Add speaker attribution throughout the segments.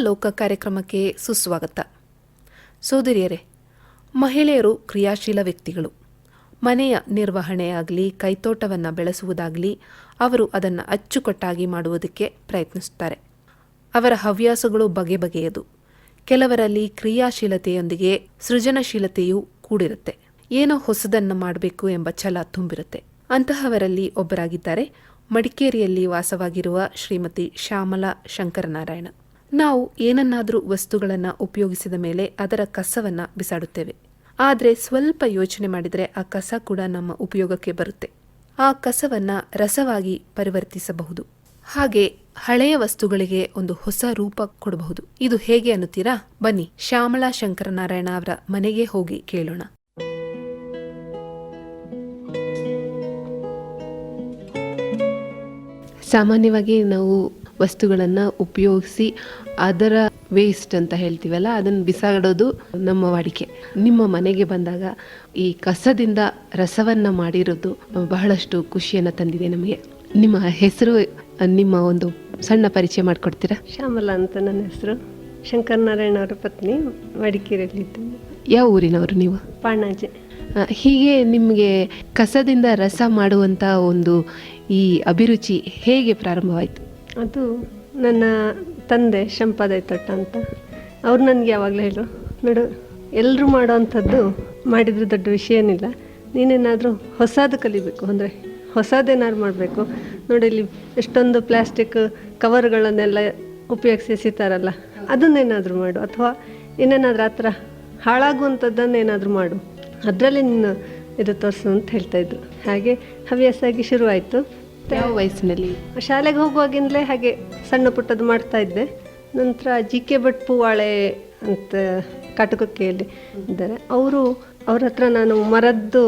Speaker 1: ಲೋಕ ಕಾರ್ಯಕ್ರಮಕ್ಕೆ ಸುಸ್ವಾಗತ. ಸೋದರಿಯರೇ, ಮಹಿಳೆಯರು ಕ್ರಿಯಾಶೀಲ ವ್ಯಕ್ತಿಗಳು. ಮನೆಯ ನಿರ್ವಹಣೆಯಾಗಲಿ ಕೈತೋಟವನ್ನು ಬೆಳೆಸುವುದಾಗಲಿ, ಅವರು ಅದನ್ನು ಅಚ್ಚುಕಟ್ಟಾಗಿ ಮಾಡುವುದಕ್ಕೆ ಪ್ರಯತ್ನಿಸುತ್ತಾರೆ. ಅವರ ಹವ್ಯಾಸಗಳು ಬಗೆ ಬಗೆಯದು. ಕೆಲವರಲ್ಲಿ ಕ್ರಿಯಾಶೀಲತೆಯೊಂದಿಗೆ ಸೃಜನಶೀಲತೆಯೂ ಕೂಡಿರುತ್ತೆ. ಏನೋ ಹೊಸದನ್ನು ಮಾಡಬೇಕು ಎಂಬ ಛಲ ತುಂಬಿರುತ್ತೆ. ಅಂತಹವರಲ್ಲಿ ಒಬ್ಬರಾಗಿದ್ದಾರೆ ಮಡಿಕೇರಿಯಲ್ಲಿ ವಾಸವಾಗಿರುವ ಶ್ರೀಮತಿ ಶ್ಯಾಮಲಾ ಶಂಕರನಾರಾಯಣ. ನಾವು ಏನನ್ನಾದರೂ ವಸ್ತುಗಳನ್ನು ಉಪಯೋಗಿಸಿದ ಮೇಲೆ ಅದರ ಕಸವನ್ನು ಬಿಸಾಡುತ್ತೇವೆ. ಆದರೆ ಸ್ವಲ್ಪ ಯೋಚನೆ ಮಾಡಿದರೆ ಆ ಕಸ ಕೂಡ ನಮ್ಮ ಉಪಯೋಗಕ್ಕೆ ಬರುತ್ತೆ. ಆ ಕಸವನ್ನು ರಸವಾಗಿ ಪರಿವರ್ತಿಸಬಹುದು. ಹಾಗೆ ಹಳೆಯ ವಸ್ತುಗಳಿಗೆ ಒಂದು ಹೊಸ ರೂಪ ಕೊಡಬಹುದು. ಇದು ಹೇಗೆ ಅನ್ನುತ್ತೀರಾ? ಬನ್ನಿ ಶ್ಯಾಮಲಾ ಶಂಕರನಾರಾಯಣ ಅವರ ಮನೆಗೆ ಹೋಗಿ ಕೇಳೋಣ. ಸಾಮಾನ್ಯವಾಗಿ ನಾವು ವಸ್ತುಗಳನ್ನು ಉಪಯೋಗಿಸಿ ಅದರ ವೇಸ್ಟ್ ಅಂತ ಹೇಳ್ತೀವಲ್ಲ ಅದನ್ನು ಬಿಸಾಡೋದು ನಮ್ಮ ವಾಡಿಕೆ. ನಿಮ್ಮ ಮನೆಗೆ ಬಂದಾಗ ಈ ಕಸದಿಂದ ರಸವನ್ನು ಮಾಡಿರೋದು ಬಹಳಷ್ಟು ಖುಷಿಯನ್ನು ತಂದಿದೆ ನಮಗೆ. ನಿಮ್ಮ ಹೆಸರು ನಿಮ್ಮ ಒಂದು ಸಣ್ಣ ಪರಿಚಯ ಮಾಡಿಕೊಡ್ತೀರಾ?
Speaker 2: ಶ್ಯಾಮಲಾ ಅಂತ ನನ್ನ ಹೆಸರು. ಶಂಕರನಾರಾಯಣ ಅವರ ಪತ್ನಿ ಮಡಿಕೇರಿಯಲ್ಲಿದ್ದೇನೆ
Speaker 1: ಯಾವ ಊರಿನವರು ನೀವು?
Speaker 2: ಪಾಣಾಜೆ.
Speaker 1: ಹೀಗೆ ನಿಮಗೆ ಕಸದಿಂದ ರಸ ಮಾಡುವಂಥ ಒಂದು ಈ ಅಭಿರುಚಿ ಹೇಗೆ ಪ್ರಾರಂಭವಾಯಿತು?
Speaker 2: ಅದು ನನ್ನ ತಂದೆ ಶಂಪಾದೈ ತೊಟ್ಟ ಅಂತ. ಅವ್ರು ನನಗೆ ಯಾವಾಗಲೂ ಹೇಳು, ನೋಡು ಎಲ್ಲರೂ ಮಾಡೋವಂಥದ್ದು ಮಾಡಿದ್ರೆ ದೊಡ್ಡ ವಿಷಯ ಏನಿಲ್ಲ. ನೀನೇನಾದರೂ ಹೊಸದು ಕಲಿಬೇಕು, ಅಂದರೆ ಹೊಸದೇನಾದ್ರು ಮಾಡಬೇಕು. ನೋಡಿ, ಇಲ್ಲಿ ಎಷ್ಟೊಂದು ಪ್ಲ್ಯಾಸ್ಟಿಕ್ ಕವರ್ಗಳನ್ನೆಲ್ಲ ಉಪಯೋಗಿಸಿ ಎಸಿತಾರಲ್ಲ, ಅದನ್ನೇನಾದರೂ ಮಾಡು. ಅಥವಾ ಇನ್ನೇನಾದರೂ ಆ ಥರ ಹಾಳಾಗುವಂಥದ್ದನ್ನೇನಾದರೂ ಮಾಡು. ಅದರಲ್ಲಿ ನೀನು ಇದು ತೋರಿಸು ಅಂತ ಹೇಳ್ತಾಯಿದ್ರು ಹಾಗೆ ಹವ್ಯಾಸ ಆಗಿ
Speaker 1: ಯಾವ ವಯಸ್ಸಿನಲ್ಲಿ?
Speaker 2: ಶಾಲೆಗೆ ಹೋಗುವಾಗಿಂದಲೇ ಹಾಗೆ ಸಣ್ಣ ಪುಟ್ಟದ್ದು ಮಾಡ್ತಾ ಇದ್ದೆ. ನಂತರ ಜಿ ಕೆ ಭಟ್ ಪೂವಾಳೆ ಅಂತ ಕಾಟುಕಕ್ಕೆಯಲ್ಲಿ ಇದ್ದಾರೆ. ಅವರು ಅವ್ರ ಹತ್ರ ನಾನು ಮರದ್ದು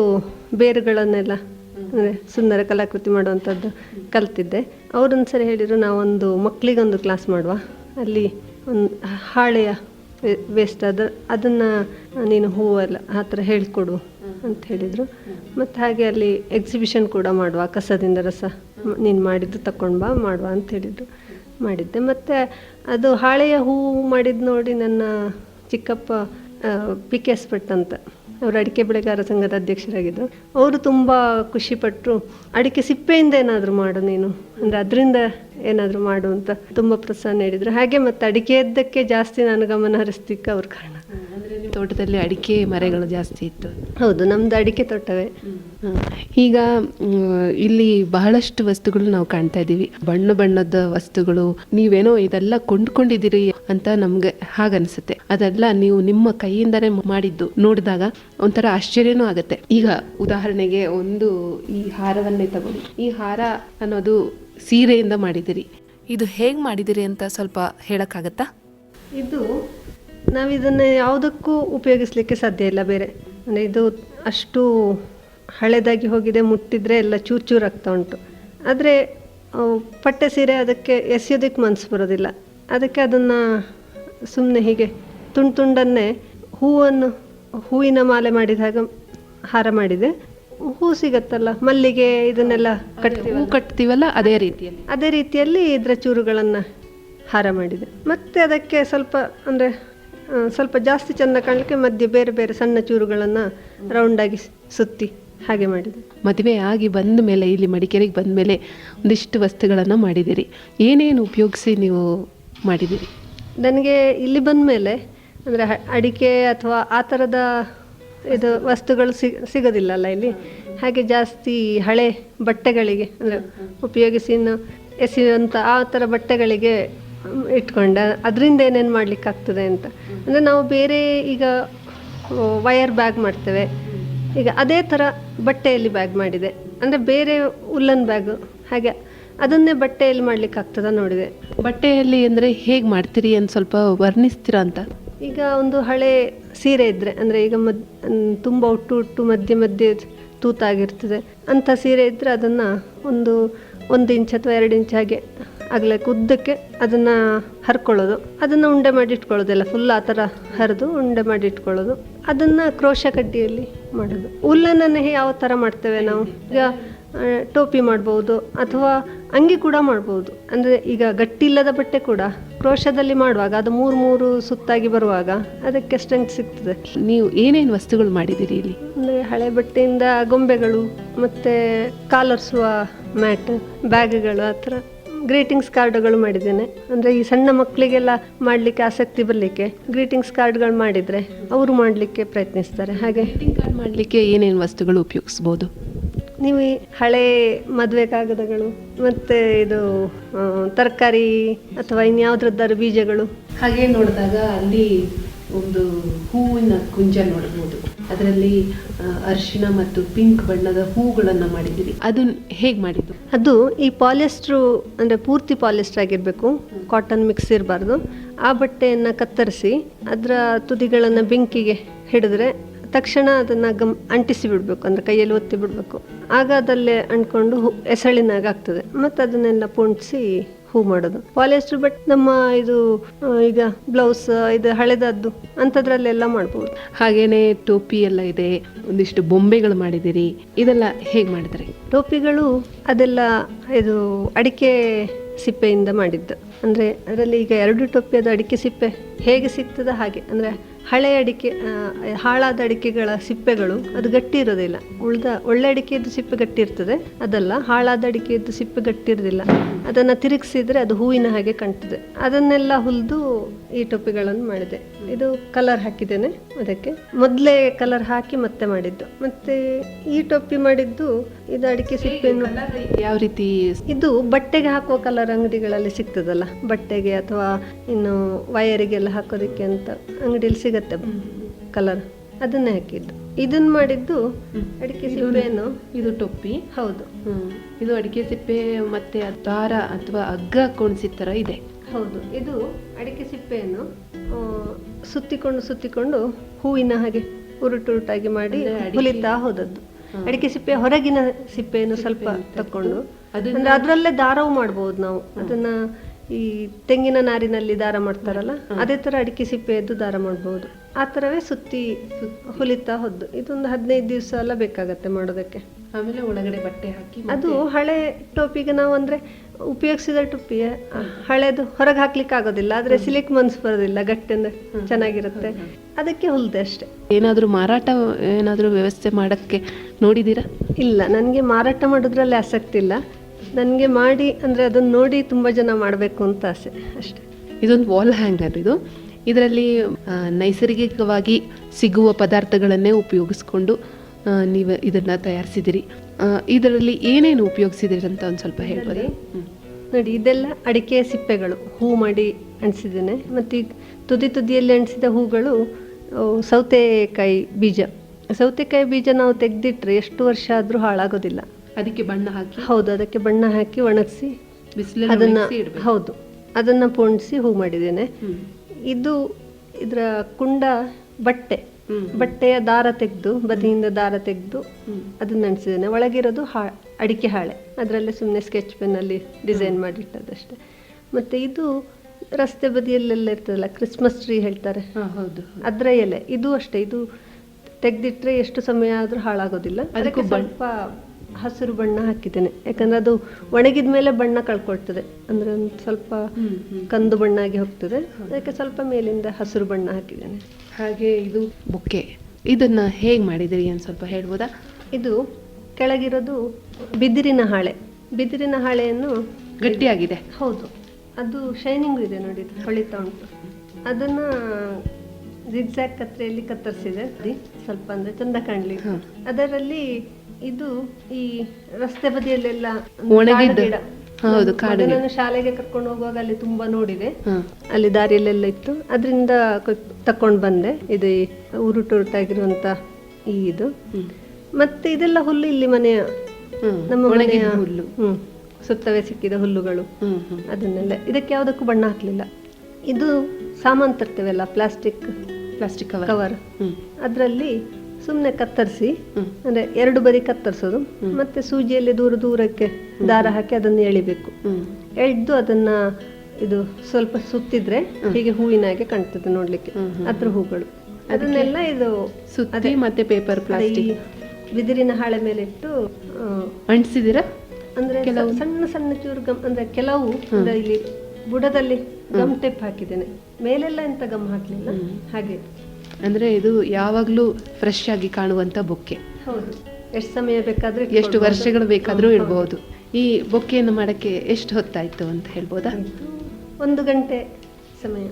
Speaker 2: ಬೇರುಗಳನ್ನೆಲ್ಲ ಅಂದರೆ ಸುಂದರ ಕಲಾಕೃತಿ ಮಾಡುವಂಥದ್ದು ಕಲ್ತಿದ್ದೆ. ಅವರೊಂದು ಸರಿ ಹೇಳಿದರು ನಾವೊಂದು ಮಕ್ಕಳಿಗೊಂದು ಕ್ಲಾಸ್ ಮಾಡುವ. ಅಲ್ಲಿ ಒಂದು ಹಾಳೆಯ ವೇಸ್ಟ್ ಅದು ಅದನ್ನು ನೀನು ಹೂವೆಲ್ಲ ಆ ಥರ ಹೇಳ್ಕೊಡು. ಅಂತ ಹೇಳಿದರು. ಮತ್ತು ಹಾಗೆ ಅಲ್ಲಿ ಎಕ್ಸಿಬಿಷನ್ ಕೂಡ ಮಾಡುವ, ಕಸದಿಂದ ರಸ ನೀನು ಮಾಡಿದ್ದು ತಗೊಂಡು ಬಾ, ಮಾಡುವ ಅಂತ ಹೇಳಿದರು. ಮಾಡಿದ್ದೆ. ಮತ್ತು ಅದು ಹಾಳೆಯ ಹೂವು ಮಾಡಿದ್ದು ನೋಡಿ ನನ್ನ ಚಿಕ್ಕಪ್ಪ ಪಿ ಕೆ ಎಸ್ ಭಟ್ ಅಂತ, ಅವರು ಅಡಿಕೆ ಬೆಳೆಗಾರ ಸಂಘದ ಅಧ್ಯಕ್ಷರಾಗಿದ್ದರು ಅವರು ತುಂಬ ಖುಷಿಪಟ್ಟರು ಅಡಿಕೆ ಸಿಪ್ಪೆಯಿಂದ ಏನಾದರೂ ಮಾಡು ನೀನು, ಅಂದರೆ ಅದರಿಂದ ಏನಾದರೂ ಮಾಡು ಅಂತ ತುಂಬ ಪ್ರೋತ್ಸಾಹ ನೀಡಿದರು. ಹಾಗೆ ಮತ್ತು ಅಡಿಕೆಯದ್ದಕ್ಕೆ ಜಾಸ್ತಿ ನಾನು ಗಮನ ಹರಿಸ್ಲಿಕ್ಕೆ ಅವ್ರ ಕಾರಣ.
Speaker 1: ತೋಟದಲ್ಲಿ ಅಡಿಕೆ ಮರಗಳು ಜಾಸ್ತಿ ಇತ್ತು.
Speaker 2: ಹೌದು ನಮ್ದು ಅಡಿಕೆ ತೋಟವೇ.
Speaker 1: ಈಗ ಇಲ್ಲಿ ಬಹಳಷ್ಟು ವಸ್ತುಗಳು ನಾವು ಕಾಣ್ತಾ ಇದ್ದೀವಿ. ಬಣ್ಣ ಬಣ್ಣದ ವಸ್ತುಗಳು ನೀವೇನೋ ಇದೆಲ್ಲ ಕೊಂಡ್ಕೊಂಡಿದ್ದೀರಿ ಅಂತ ನಮ್ಗೆ ಹಾಗನ್ಸುತ್ತೆ ಅದೆಲ್ಲ ನೀವು ನಿಮ್ಮ ಕೈಯಿಂದನೇ ಮಾಡಿದ್ದು ನೋಡಿದಾಗ ಒಂಥರ ಆಶ್ಚರ್ಯನೂ ಆಗುತ್ತೆ. ಈಗ ಉದಾಹರಣೆಗೆ ಒಂದು ಈ ಹಾರವನ್ನೇ ತಗೊಳ್ಳಿ. ಈ ಹಾರ ಅನ್ನೋದು ಸೀರೆಯಿಂದ ಮಾಡಿದಿರಿ ಇದು ಹೇಗೆ ಮಾಡಿದಿರಿ ಅಂತ ಸ್ವಲ್ಪ ಹೇಳಕ್ಕಾಗತ್ತಾ?
Speaker 2: ಇದು ನಾವು ಇದನ್ನು ಯಾವುದಕ್ಕೂ ಉಪಯೋಗಿಸ್ಲಿಕ್ಕೆ ಸಾಧ್ಯ ಇಲ್ಲ ಬೇರೆ. ಅಂದರೆ ಇದು ಅಷ್ಟು ಹಳೆದಾಗಿ ಹೋಗಿದೆ ಮುಟ್ಟಿದರೆ ಎಲ್ಲ ಚೂರು ಚೂರು ಆಗ್ತಾ ಉಂಟು. ಆದರೆ ಪಟ್ಟೆ ಸೀರೆ ಅದಕ್ಕೆ ಎಸೆಯೋದಕ್ಕೆ ಮನಸ್ಸು ಬರೋದಿಲ್ಲ. ಅದಕ್ಕೆ ಅದನ್ನು ಸುಮ್ಮನೆ ಹೀಗೆ ತುಂಡು ತುಂಡನ್ನೇ ಹೂವನ್ನು ಹೂವಿನ ಮಾಲೆ ಮಾಡಿದಾಗ ಹಾರ ಮಾಡಿದೆ. ಹೂ ಸಿಗತ್ತಲ್ಲ ಮಲ್ಲಿಗೆ ಇದನ್ನೆಲ್ಲ ಕಟ್ತೀವಿ
Speaker 1: ಹೂ ಕಟ್ತೀವಲ್ಲ ಅದೇ ರೀತಿಯಲ್ಲಿ.
Speaker 2: ಅದೇ ರೀತಿಯಲ್ಲಿ ಇದರ ಚೂರುಗಳನ್ನು ಹಾರ ಮಾಡಿದೆ. ಮತ್ತೆ ಅದಕ್ಕೆ ಸ್ವಲ್ಪ ಅಂದರೆ ಸ್ವಲ್ಪ ಜಾಸ್ತಿ ಚೆಂದ ಕಾಣಲಿಕ್ಕೆ ಮಧ್ಯೆ ಬೇರೆ ಬೇರೆ ಸಣ್ಣ ಚೂರುಗಳನ್ನು ರೌಂಡಾಗಿ ಸುತ್ತಿ ಹಾಗೆ ಮಾಡಿದೆ.
Speaker 1: ಮದುವೆ ಆಗಿ ಬಂದ ಮೇಲೆ ಇಲ್ಲಿ ಮಡಿಕೇರಿಗೆ ಬಂದ ಮೇಲೆ ಒಂದಿಷ್ಟು ವಸ್ತುಗಳನ್ನು ಮಾಡಿದ್ದೀರಿ. ಏನೇನು ಉಪಯೋಗಿಸಿ ನೀವು ಮಾಡಿದ್ದೀರಿ?
Speaker 2: ನನಗೆ ಇಲ್ಲಿ ಬಂದ ಮೇಲೆ ಅಂದರೆ ಅಡಿಕೆ ಅಥವಾ ಆ ಥರದ ಇದು ವಸ್ತುಗಳು ಸಿಗ್ ಸಿಗೋದಿಲ್ಲಲ್ಲ ಇಲ್ಲಿ. ಹಾಗೆ ಜಾಸ್ತಿ ಹಳೆ ಬಟ್ಟೆಗಳಿಗೆ ಅಂದರೆ ಉಪಯೋಗಿಸಿ ಇನ್ನು ಎಸೆಯುವಂಥ ಆ ಥರ ಬಟ್ಟೆಗಳಿಗೆ ಇಟ್ಕೊಂಡೆ ಅದರಿಂದ ಏನೇನು ಮಾಡಲಿಕ್ಕಾಗ್ತದೆ ಅಂತ. ಅಂದರೆ ನಾವು ಬೇರೆ ಈಗ ವಯರ್ ಬ್ಯಾಗ್ ಮಾಡ್ತೇವೆ. ಈಗ ಅದೇ ಥರ ಬಟ್ಟೆಯಲ್ಲಿ ಬ್ಯಾಗ್ ಮಾಡಿದೆ. ಅಂದರೆ ಬೇರೆ ಉಲ್ಲನ್ ಬ್ಯಾಗು ಹಾಗೆ ಅದನ್ನೇ ಬಟ್ಟೆಯಲ್ಲಿ ಮಾಡ್ಲಿಕ್ಕೆ ಆಗ್ತದ ನೋಡಿದೆ.
Speaker 1: ಬಟ್ಟೆಯಲ್ಲಿ ಅಂದರೆ ಹೇಗೆ ಮಾಡ್ತೀರಿ ಅಂತ ಸ್ವಲ್ಪ ವರ್ಣಿಸ್ತೀರಾ ಅಂತ?
Speaker 2: ಈಗ ಒಂದು ಹಳೆ ಸೀರೆ ಇದ್ದರೆ ಅಂದರೆ ಈಗ ಮದ್ ತುಂಬ ಉಟ್ಟು ಉಟ್ಟು ಮಧ್ಯೆ ಮಧ್ಯೆ ತೂತಾಗಿರ್ತದೆ. ಅಂಥ ಸೀರೆ ಇದ್ದರೆ ಅದನ್ನು ಒಂದು ಒಂದು ಇಂಚ್ ಅಥವಾ ಎರಡು ಇಂಚ್ ಹಾಗೆ ಅಗಲಕ್ಕೆ ಉದ್ದಕ್ಕೆ ಅದನ್ನು ಹರ್ಕೊಳ್ಳೋದು. ಅದನ್ನು ಉಂಡೆ ಮಾಡಿ ಇಟ್ಕೊಳ್ಳೋದೆಲ್ಲ ಫುಲ್ ಆ ಥರ ಹರಿದು ಉಂಡೆ ಮಾಡಿ ಇಟ್ಕೊಳ್ಳೋದು. ಅದನ್ನು ಕ್ರೋಶ ಕಡ್ಡಿಯಲ್ಲಿ ಮಾಡೋದು. ಉಲ್ಲನನ್ನೇ ಯಾವ ಥರ ಮಾಡ್ತೇವೆ ನಾವು? ಈಗ ಟೋಪಿ ಮಾಡ್ಬೋದು ಅಥವಾ ಅಂಗಿ ಕೂಡ ಮಾಡ್ಬೋದು. ಅಂದರೆ ಈಗ ಗಟ್ಟಿಲ್ಲದ ಬಟ್ಟೆ ಕೂಡ ಕ್ರೋಶದಲ್ಲಿ ಮಾಡುವಾಗ ಅದು ಮೂರು ಮೂರು ಸುತ್ತಾಗಿ ಬರುವಾಗ ಅದಕ್ಕೆ ಸ್ಟ್ರೆಂತ್ ಸಿಗ್ತದೆ.
Speaker 1: ನೀವು ಏನೇನು ವಸ್ತುಗಳು ಮಾಡಿದ್ದೀರಿ ಇಲ್ಲಿ?
Speaker 2: ಅಂದರೆ ಹಳೆ ಬಟ್ಟೆಯಿಂದ ಗೊಂಬೆಗಳು ಮತ್ತು ಕಾಲರ್ಸುವ ಮ್ಯಾಟ್ ಬ್ಯಾಗ್ಗಳು ಆ ಥರ. ಗ್ರೀಟಿಂಗ್ಸ್ ಕಾರ್ಡ್ಗಳು ಮಾಡಿದ್ದೇನೆ. ಅಂದರೆ ಈ ಸಣ್ಣ ಮಕ್ಕಳಿಗೆಲ್ಲ ಮಾಡಲಿಕ್ಕೆ ಆಸಕ್ತಿ ಬರಲಿಕ್ಕೆ ಗ್ರೀಟಿಂಗ್ಸ್ ಕಾರ್ಡ್ಗಳು ಮಾಡಿದರೆ ಅವರು ಮಾಡಲಿಕ್ಕೆ ಪ್ರಯತ್ನಿಸ್ತಾರೆ. ಹಾಗೆ
Speaker 1: ಗ್ರೀಟಿಂಗ್ ಕಾರ್ಡ್ ಮಾಡಲಿಕ್ಕೆ ಏನೇನು ವಸ್ತುಗಳು ಉಪಯೋಗಿಸ್ಬೋದು?
Speaker 2: ನೀವು ಈ ಹಳೆ ಮದುವೆ ಕಾಗದಗಳು ಮತ್ತು ಇದು ತರಕಾರಿ ಅಥವಾ ಇನ್ಯಾವುದ್ರದ್ದಾರು ಬೀಜಗಳು.
Speaker 1: ಹಾಗೆ ನೋಡಿದಾಗ ಅಲ್ಲಿ ಒಂದು ಹೂವಿನ ಕುಂಜ ನೋಡಬಹುದು ಅದರಲ್ಲಿ ಅರಿಶಿಣ ಮತ್ತು ಪಿಂಕ್ ಬಣ್ಣದ ಹೂಗಳನ್ನು ಮಾಡಿದ್ದೀವಿ. ಅದನ್ನ ಹೇಗೆ ಮಾಡಿದ್ದು?
Speaker 2: ಅದು ಈ ಪಾಲಿಸ್ಟ್ರು ಅಂದರೆ ಪೂರ್ತಿ ಪಾಲಿಸ್ಟರ್ ಆಗಿರಬೇಕು, ಕಾಟನ್ ಮಿಕ್ಸ್ ಇರಬಾರ್ದು. ಆ ಬಟ್ಟೆಯನ್ನು ಕತ್ತರಿಸಿ, ಅದರ ತುದಿಗಳನ್ನು ಬೆಂಕಿಗೆ ಹಿಡಿದ್ರೆ ತಕ್ಷಣ ಅದನ್ನು ಗಮ್, ಅಂಟಿಸಿ ಬಿಡಬೇಕು, ಅಂದರೆ ಕೈಯಲ್ಲಿ ಒತ್ತಿ ಬಿಡಬೇಕು. ಆಗ ಅದಲ್ಲೇ ಅಂಟ್ಕೊಂಡು ಎಸಳಿನಾಗ ಆಗ್ತದೆ. ಮತ್ತು ಅದನ್ನೆಲ್ಲ ಪೊಂಟಿಸಿ ಹೂ ಮಾಡೋದು. ಪಾಲಿಸ್ಟರ್ ಬಟ್ ನಮ್ಮ ಇದು ಈಗ ಬ್ಲೌಸ್ ಇದು ಹಳೆದದ್ದು ಅಂಥದ್ರಲ್ಲೆಲ್ಲ ಮಾಡ್ಬೋದು.
Speaker 1: ಹಾಗೇನೆ ಟೋಪಿ ಎಲ್ಲ ಇದೆ ಒಂದಿಷ್ಟು ಬೊಂಬೆಗಳು ಮಾಡಿದಿರಿ ಇದೆಲ್ಲ ಹೇಗೆ ಮಾಡಿದ್ರಿ?
Speaker 2: ಟೋಪಿಗಳು ಅದೆಲ್ಲ ಇದು ಅಡಿಕೆ ಸಿಪ್ಪೆಯಿಂದ ಮಾಡಿದ್ದು. ಅಂದರೆ ಅದರಲ್ಲಿ ಈಗ ಎರಡು ಟೋಪಿ ಅದು ಅಡಿಕೆ ಸಿಪ್ಪೆ ಹೇಗೆ ಸಿಗ್ತದ ಹಾಗೆ. ಅಂದರೆ ಹಳೆ ಅಡಿಕೆ ಹಾಳಾದ ಅಡಿಕೆಗಳ ಸಿಪ್ಪೆಗಳು ಅದು ಗಟ್ಟಿ ಇರೋದಿಲ್ಲ. ಉಳ್ದ, ಒಳ್ಳೆ ಅಡಿಕೆಯದ್ದು ಸಿಪ್ಪೆ ಗಟ್ಟಿ ಇರ್ತದೆ. ಅದಲ್ಲ, ಹಾಳಾದ ಅಡಿಕೆಯದ್ದು ಸಿಪ್ಪೆ ಗಟ್ಟಿ ಇರೋದಿಲ್ಲ. ಅದನ್ನು ತಿರುಗಿಸಿದರೆ ಅದು ಹೂವಿನ ಹಾಗೆ ಕಾಣ್ತದೆ. ಅದನ್ನೆಲ್ಲ ಹುಲ್ದು ಈ ಟೊಪ್ಪಿಗಳನ್ನು ಮಾಡಿದೆ. ಇದು ಕಲರ್ ಹಾಕಿದ್ದೇನೆ ಅದಕ್ಕೆ ಮೊದಲೇ ಕಲರ್ ಹಾಕಿ ಮತ್ತೆ ಮಾಡಿದ್ದು. ಮತ್ತೆ ಈ ಟೊಪ್ಪಿ ಮಾಡಿದ್ದು ಇದು ಅಡಿಕೆ ಸಿಪ್ಪೆಯನ್ನು
Speaker 1: ಯಾವ ರೀತಿ?
Speaker 2: ಇದು ಬಟ್ಟೆಗೆ ಹಾಕುವ ಕಲರ್ ಅಂಗಡಿಗಳಲ್ಲಿ ಸಿಗ್ತದಲ್ಲ ಬಟ್ಟೆಗೆ ಅಥವಾ ಇನ್ನು ವಯರಿಗೆಲ್ಲ ಹಾಕೋದಕ್ಕೆ ಅಂತ ಅಂಗಡಿಯಲ್ಲಿ ಸಿಗತ್ತೆ ಕಲರ್ ಅದನ್ನೇ ಹಾಕಿದ್ದು. ಇದನ್ನ ಮಾಡಿದ್ದು ಅಡಿಕೆ ಸಿಪ್ಪೆಯನ್ನು.
Speaker 1: ಇದು ಟೊಪ್ಪಿ?
Speaker 2: ಹೌದು.
Speaker 1: ಇದು ಅಡಿಕೆ ಸಿಪ್ಪೆ ಮತ್ತೆ ದಾರ ಅಥವಾ ಹಗ್ಗ ಕೊಂಡ್ಸಿದ ಥರ ಇದೆ.
Speaker 2: ಹೌದು. ಇದು ಅಡಿಕೆ ಸಿಪ್ಪೆಯನ್ನು ಸುತ್ತಿಕೊಂಡು ಸುತ್ತಿಕೊಂಡು ಹೂವಿನ ಹಾಗೆ ಉರುಟುರುಟಾಗಿ ಮಾಡಿ ಹೊಲಿತಾ ಹೋದದ್ದು. ಅಡಿಕೆ ಸಿಪ್ಪೆ ಹೊರಗಿನ ಸಿಪ್ಪೆಯನ್ನು ಸ್ವಲ್ಪ ತಕ್ಕೊಂಡು. ಅಂದ್ರೆ ಅದರಲ್ಲೇ ದಾರವು ಮಾಡಬಹುದು ನಾವು. ಅದನ್ನ ಈ ತೆಂಗಿನ ನಾರಿನಲ್ಲಿ ದಾರ ಮಾಡ್ತಾರಲ್ಲ ಅದೇ ತರ ಅಡಿಕೆ ಸಿಪ್ಪೆಯದ್ದು ದಾರ ಮಾಡಬಹುದು ಆ ತರವೇ ಸುತ್ತಿ ಹೊಲಿತಾ ಹೊದ್ದು. ಇದೊಂದು ಹದಿನೈದು ದಿವಸ ಎಲ್ಲ ಬೇಕಾಗತ್ತೆ ಮಾಡೋದಕ್ಕೆ.
Speaker 1: ಆಮೇಲೆ ಒಳಗಡೆ ಬಟ್ಟೆ ಹಾಕಿ
Speaker 2: ಅದು ಹಳೆ ಟೋಪಿಗೆ ನಾವು ಅಂದ್ರೆ ಉಪಯೋಗಿಸಿದ ಟುಪ್ಪಿ ಹಳೆದು ಹೊರಗೆ ಹಾಕ್ಲಿಕ್ಕೆ ಆಗೋದಿಲ್ಲ ಆದ್ರೆ ಸಿಲಿಕ್ ಮನ್ಸ್ ಬರೋದಿಲ್ಲ ಗಟ್ಟಿಂದ ಚೆನ್ನಾಗಿರುತ್ತೆ. ಅದಕ್ಕೆ ಹೊಲ್ದೆ ಅಷ್ಟೇ.
Speaker 1: ಏನಾದರೂ ಮಾರಾಟ ಏನಾದರೂ ವ್ಯವಸ್ಥೆ ಮಾಡಕ್ಕೆ ನೋಡಿದ್ದೀರಾ?
Speaker 2: ಇಲ್ಲ ನನಗೆ ಮಾರಾಟ ಮಾಡೋದ್ರಲ್ಲಿ ಆಸಕ್ತಿ ಇಲ್ಲ. ನನಗೆ ಮಾಡಿ ಅಂದ್ರೆ ಅದನ್ನ ನೋಡಿ ತುಂಬಾ ಜನ ಮಾಡಬೇಕು ಅಂತ ಆಸೆ ಅಷ್ಟೇ.
Speaker 1: ಇದೊಂದು ವಾಲ್ ಹ್ಯಾಂಗರ್ ಇದು. ಇದರಲ್ಲಿ ನೈಸರ್ಗಿಕವಾಗಿ ಸಿಗುವ ಪದಾರ್ಥಗಳನ್ನೇ ಉಪಯೋಗಿಸ್ಕೊಂಡು ನೀವು ಇದನ್ನ ತಯಾರಿಸಿದಿರಿ. ಇದರಲ್ಲಿ ಏನೇನು ಉಪಯೋಗಿಸಿದಿರಿ ಅಂತ ಒಂದು ಸ್ವಲ್ಪ ಹೇಳ್ಬೋದು?
Speaker 2: ನೋಡಿ ಇದೆಲ್ಲ ಅಡಿಕೆ ಸಿಪ್ಪೆಗಳು ಹೂ ಮಾಡಿ ಅಣಿಸಿದ್ದೇನೆ ಮತ್ತು ಈಗ ತುದಿ ತುದಿಯಲ್ಲಿ ಅಣಿಸಿದ ಹೂಗಳು ಸೌತೆಕಾಯಿ ಬೀಜ. ಸೌತೆಕಾಯಿ ಬೀಜ ನಾವು ತೆಗೆದಿಟ್ರೆ ಎಷ್ಟು ವರ್ಷ ಆದರೂ ಹಾಳಾಗೋದಿಲ್ಲ.
Speaker 1: ಅದಕ್ಕೆ ಬಣ್ಣ ಹಾಕಿ?
Speaker 2: ಹೌದು ಅದಕ್ಕೆ ಬಣ್ಣ ಹಾಕಿ ಒಣಗಿಸಿ ಅದನ್ನ ಹೌದು ಅದನ್ನ ಪೋಣಿಸಿ ಹೂ ಮಾಡಿದ್ದೇನೆ. ಇದು ಇದರ ಕುಂಡ ಬಟ್ಟೆ. ಬಟ್ಟೆಯ ದಾರ ತೆಗೆದು ಬದಿಯಿಂದ ದಾರ ತೆಗೆದು. ಅದನ್ನ ಅಂಟಿಸಿದ್ದೇನೆ ಒಳಗಿರೋದು ಹಾ ಅಡಿಕೆ ಹಾಳೆ. ಅದರಲ್ಲೇ ಸುಮ್ಮನೆ ಸ್ಕೆಚ್ ಪೆನ್ನಲ್ಲಿ ಡಿಸೈನ್ ಮಾಡಿಟ್ಟದಷ್ಟೇ ಮತ್ತು ಇದು ರಸ್ತೆ ಬದಿಯಲ್ಲೆಲ್ಲ ಇರ್ತದಲ್ಲ ಕ್ರಿಸ್ಮಸ್ ಟ್ರೀ ಹೇಳ್ತಾರೆ.
Speaker 1: ಹೌದು
Speaker 2: ಅದರ ಎಲೆ. ಇದು ಅಷ್ಟೇ. ಇದು ತೆಗೆದಿಟ್ರೆ ಎಷ್ಟು ಸಮಯ ಆದರೂ ಹಾಳಾಗೋದಿಲ್ಲ. ಅದಕ್ಕೆ ಸ್ವಲ್ಪ ಹಸಿರು ಬಣ್ಣ ಹಾಕಿದ್ದೇನೆ. ಯಾಕಂದ್ರೆ ಅದು ಒಣಗಿದ ಮೇಲೆ ಬಣ್ಣ ಕಳ್ಕೊಳ್ತದೆ. ಅಂದ್ರೆ ಒಂದು ಸ್ವಲ್ಪ. ಕಂದು ಬಣ್ಣ ಆಗಿ ಹೋಗ್ತದೆ. ಅದಕ್ಕೆ ಸ್ವಲ್ಪ ಮೇಲಿಂದ ಹಸಿರು ಬಣ್ಣ ಹಾಕಿದ್ದೇನೆ.
Speaker 1: ಹಾಗೆ ಇದು ಬೊಕ್ಕೆ. ಇದನ್ನ ಹೇಗೆ ಮಾಡಿದಿರಿ ಅಂತ ಸ್ವಲ್ಪ ಹೇಳ್ಬೋದಾ?
Speaker 2: ಇದು ಕೆಳಗಿರೋದು ಬಿದಿರಿನ ಹಾಳೆ. ಬಿದಿರಿನ ಹಾಳೆಯನ್ನು
Speaker 1: ಗಟ್ಟಿಯಾಗಿದೆ.
Speaker 2: ಹೌದು. ಅದು ಶೈನಿಂಗ್ ಇದೆ ನೋಡಿ ಹೊಳಿತಾ ಉಂಟು. ಅದನ್ನ ಜಿಗ್ಜಾಗ್ ಕತ್ರೆಯಲ್ಲಿ ಕತ್ತರಿಸಿದೆ. ಸ್ವಲ್ಪ ಅಂದ್ರೆ ಚಂದ
Speaker 1: ಕಾಣ್ಲಿ.
Speaker 2: ಅದರಲ್ಲಿ ಇದು ಈ ರಸ್ತೆ ಬದಿಯಲ್ಲೆಲ್ಲ ಒಣಗಿದ.
Speaker 1: ಹೌದು, ಕಾಡು
Speaker 2: ನಾನು ಶಾಲೆಗೆ ಕರ್ಕೊಂಡು ಹೋಗುವಾಗ ಅಲ್ಲಿ ತುಂಬಾ ನೋಡಿದೆ. ಅಲ್ಲಿ ದಾರಿಯಲ್ಲೆಲ್ಲ ಇತ್ತು. ಅದರಿಂದ ತಕೊಂಡು ಬಂದೆ. ಇದು ಉರುಟು ಉರುಟುರುಟಾಗಿರುವಂತ ಈ ಇದು. ಮತ್ತೆ ಇದೆಲ್ಲ ಹುಲ್ಲು ಇಲ್ಲಿ ಮನೆಯ. ನಮ್ಮ ಮನೆಯ
Speaker 1: ಹುಲ್ಲು.
Speaker 2: ಸುತ್ತವೇ ಸಿಕ್ಕಿದ ಹುಲ್ಲುಗಳು. ಅದನ್ನೆಲ್ಲ ಇದಕ್ಕೆ ಯಾವುದಕ್ಕೂ ಬಣ್ಣ ಹಾಕಲಿಲ್ಲ. ಇದು ಸಾಮಾನು ತರ್ತೇವಲ್ಲ ಪ್ಲಾಸ್ಟಿಕ್
Speaker 1: ಪ್ಲಾಸ್ಟಿಕ್ ಕವರ್.
Speaker 2: ಅದರಲ್ಲಿ ಸುಮ್ಮನೆ ಕತ್ತರಿಸಿ ಅಂದ್ರೆ ಎರಡು ಬರಿ ಕತ್ತರಿಸೋದು. ಮತ್ತೆ ಸೂಜಿಯಲ್ಲಿ ದೂರ ದೂರಕ್ಕೆ ದಾರ ಹಾಕಿ ಅದನ್ನು ಎಳಿಬೇಕು. ಎಳೆದು ಅದನ್ನ ಇದು ಸ್ವಲ್ಪ ಸುತ್ತಿದ್ರೆ ಹೀಗೆ ಹೂವಿನ ಹಾಗೆ ಕಾಣ್ತದೆ ನೋಡ್ಲಿಕ್ಕೆ. ಅದ್ರ ಹೂಗಳು. ಅದನ್ನೆಲ್ಲ ಇದು
Speaker 1: ಸುತ್ತಿ ಮತ್ತೆ ಪೇಪರ್ ಪ್ಲಾಸ್ಟಿಕ್
Speaker 2: ಬಿದಿರಿನ ಹಾಳೆ ಮೇಲೆ ಇಟ್ಟು
Speaker 1: ಅಂಟಿಸಿದಿರ
Speaker 2: ಅಂದ್ರೆ ಕೆಲವು? ಸಣ್ಣ ಸಣ್ಣ ಚೂರು ಗಮ್ ಅಂದ್ರೆ ಕೆಲವು ಇಲ್ಲಿ ಬುಡದಲ್ಲಿ ಗಮ್ ಟೆಪ್ ಹಾಕಿದ್ದೇನೆ. ಮೇಲೆಲ್ಲ ಎಂತ ಗಮ್ ಹಾಕ್ಲಿಲ್ಲ? ಹಾಗೆ.
Speaker 1: ಅಂದ್ರೆ ಇದು ಯಾವಾಗಲೂ ಫ್ರೆಶ್ ಆಗಿ ಕಾಣುವಂತ ಬೊಕ್ಕೆ.
Speaker 2: ಹೌದು. ಎಷ್ಟು ಸಮಯ ಬೇಕಾದ್ರೆ
Speaker 1: ಎಷ್ಟು ವರ್ಷಗಳು ಬೇಕಾದರೂ ಇಡಬಹುದು ಈ ಬೊಕ್ಕೆಯನ್ನು ಮಾಡಕ್ಕೆ ಎಷ್ಟು ಹೊತ್ತಾಯ್ತು ಅಂತ ಹೇಳ್ಬೋದಾ?
Speaker 2: ಒಂದು ಗಂಟೆ ಸಮಯ.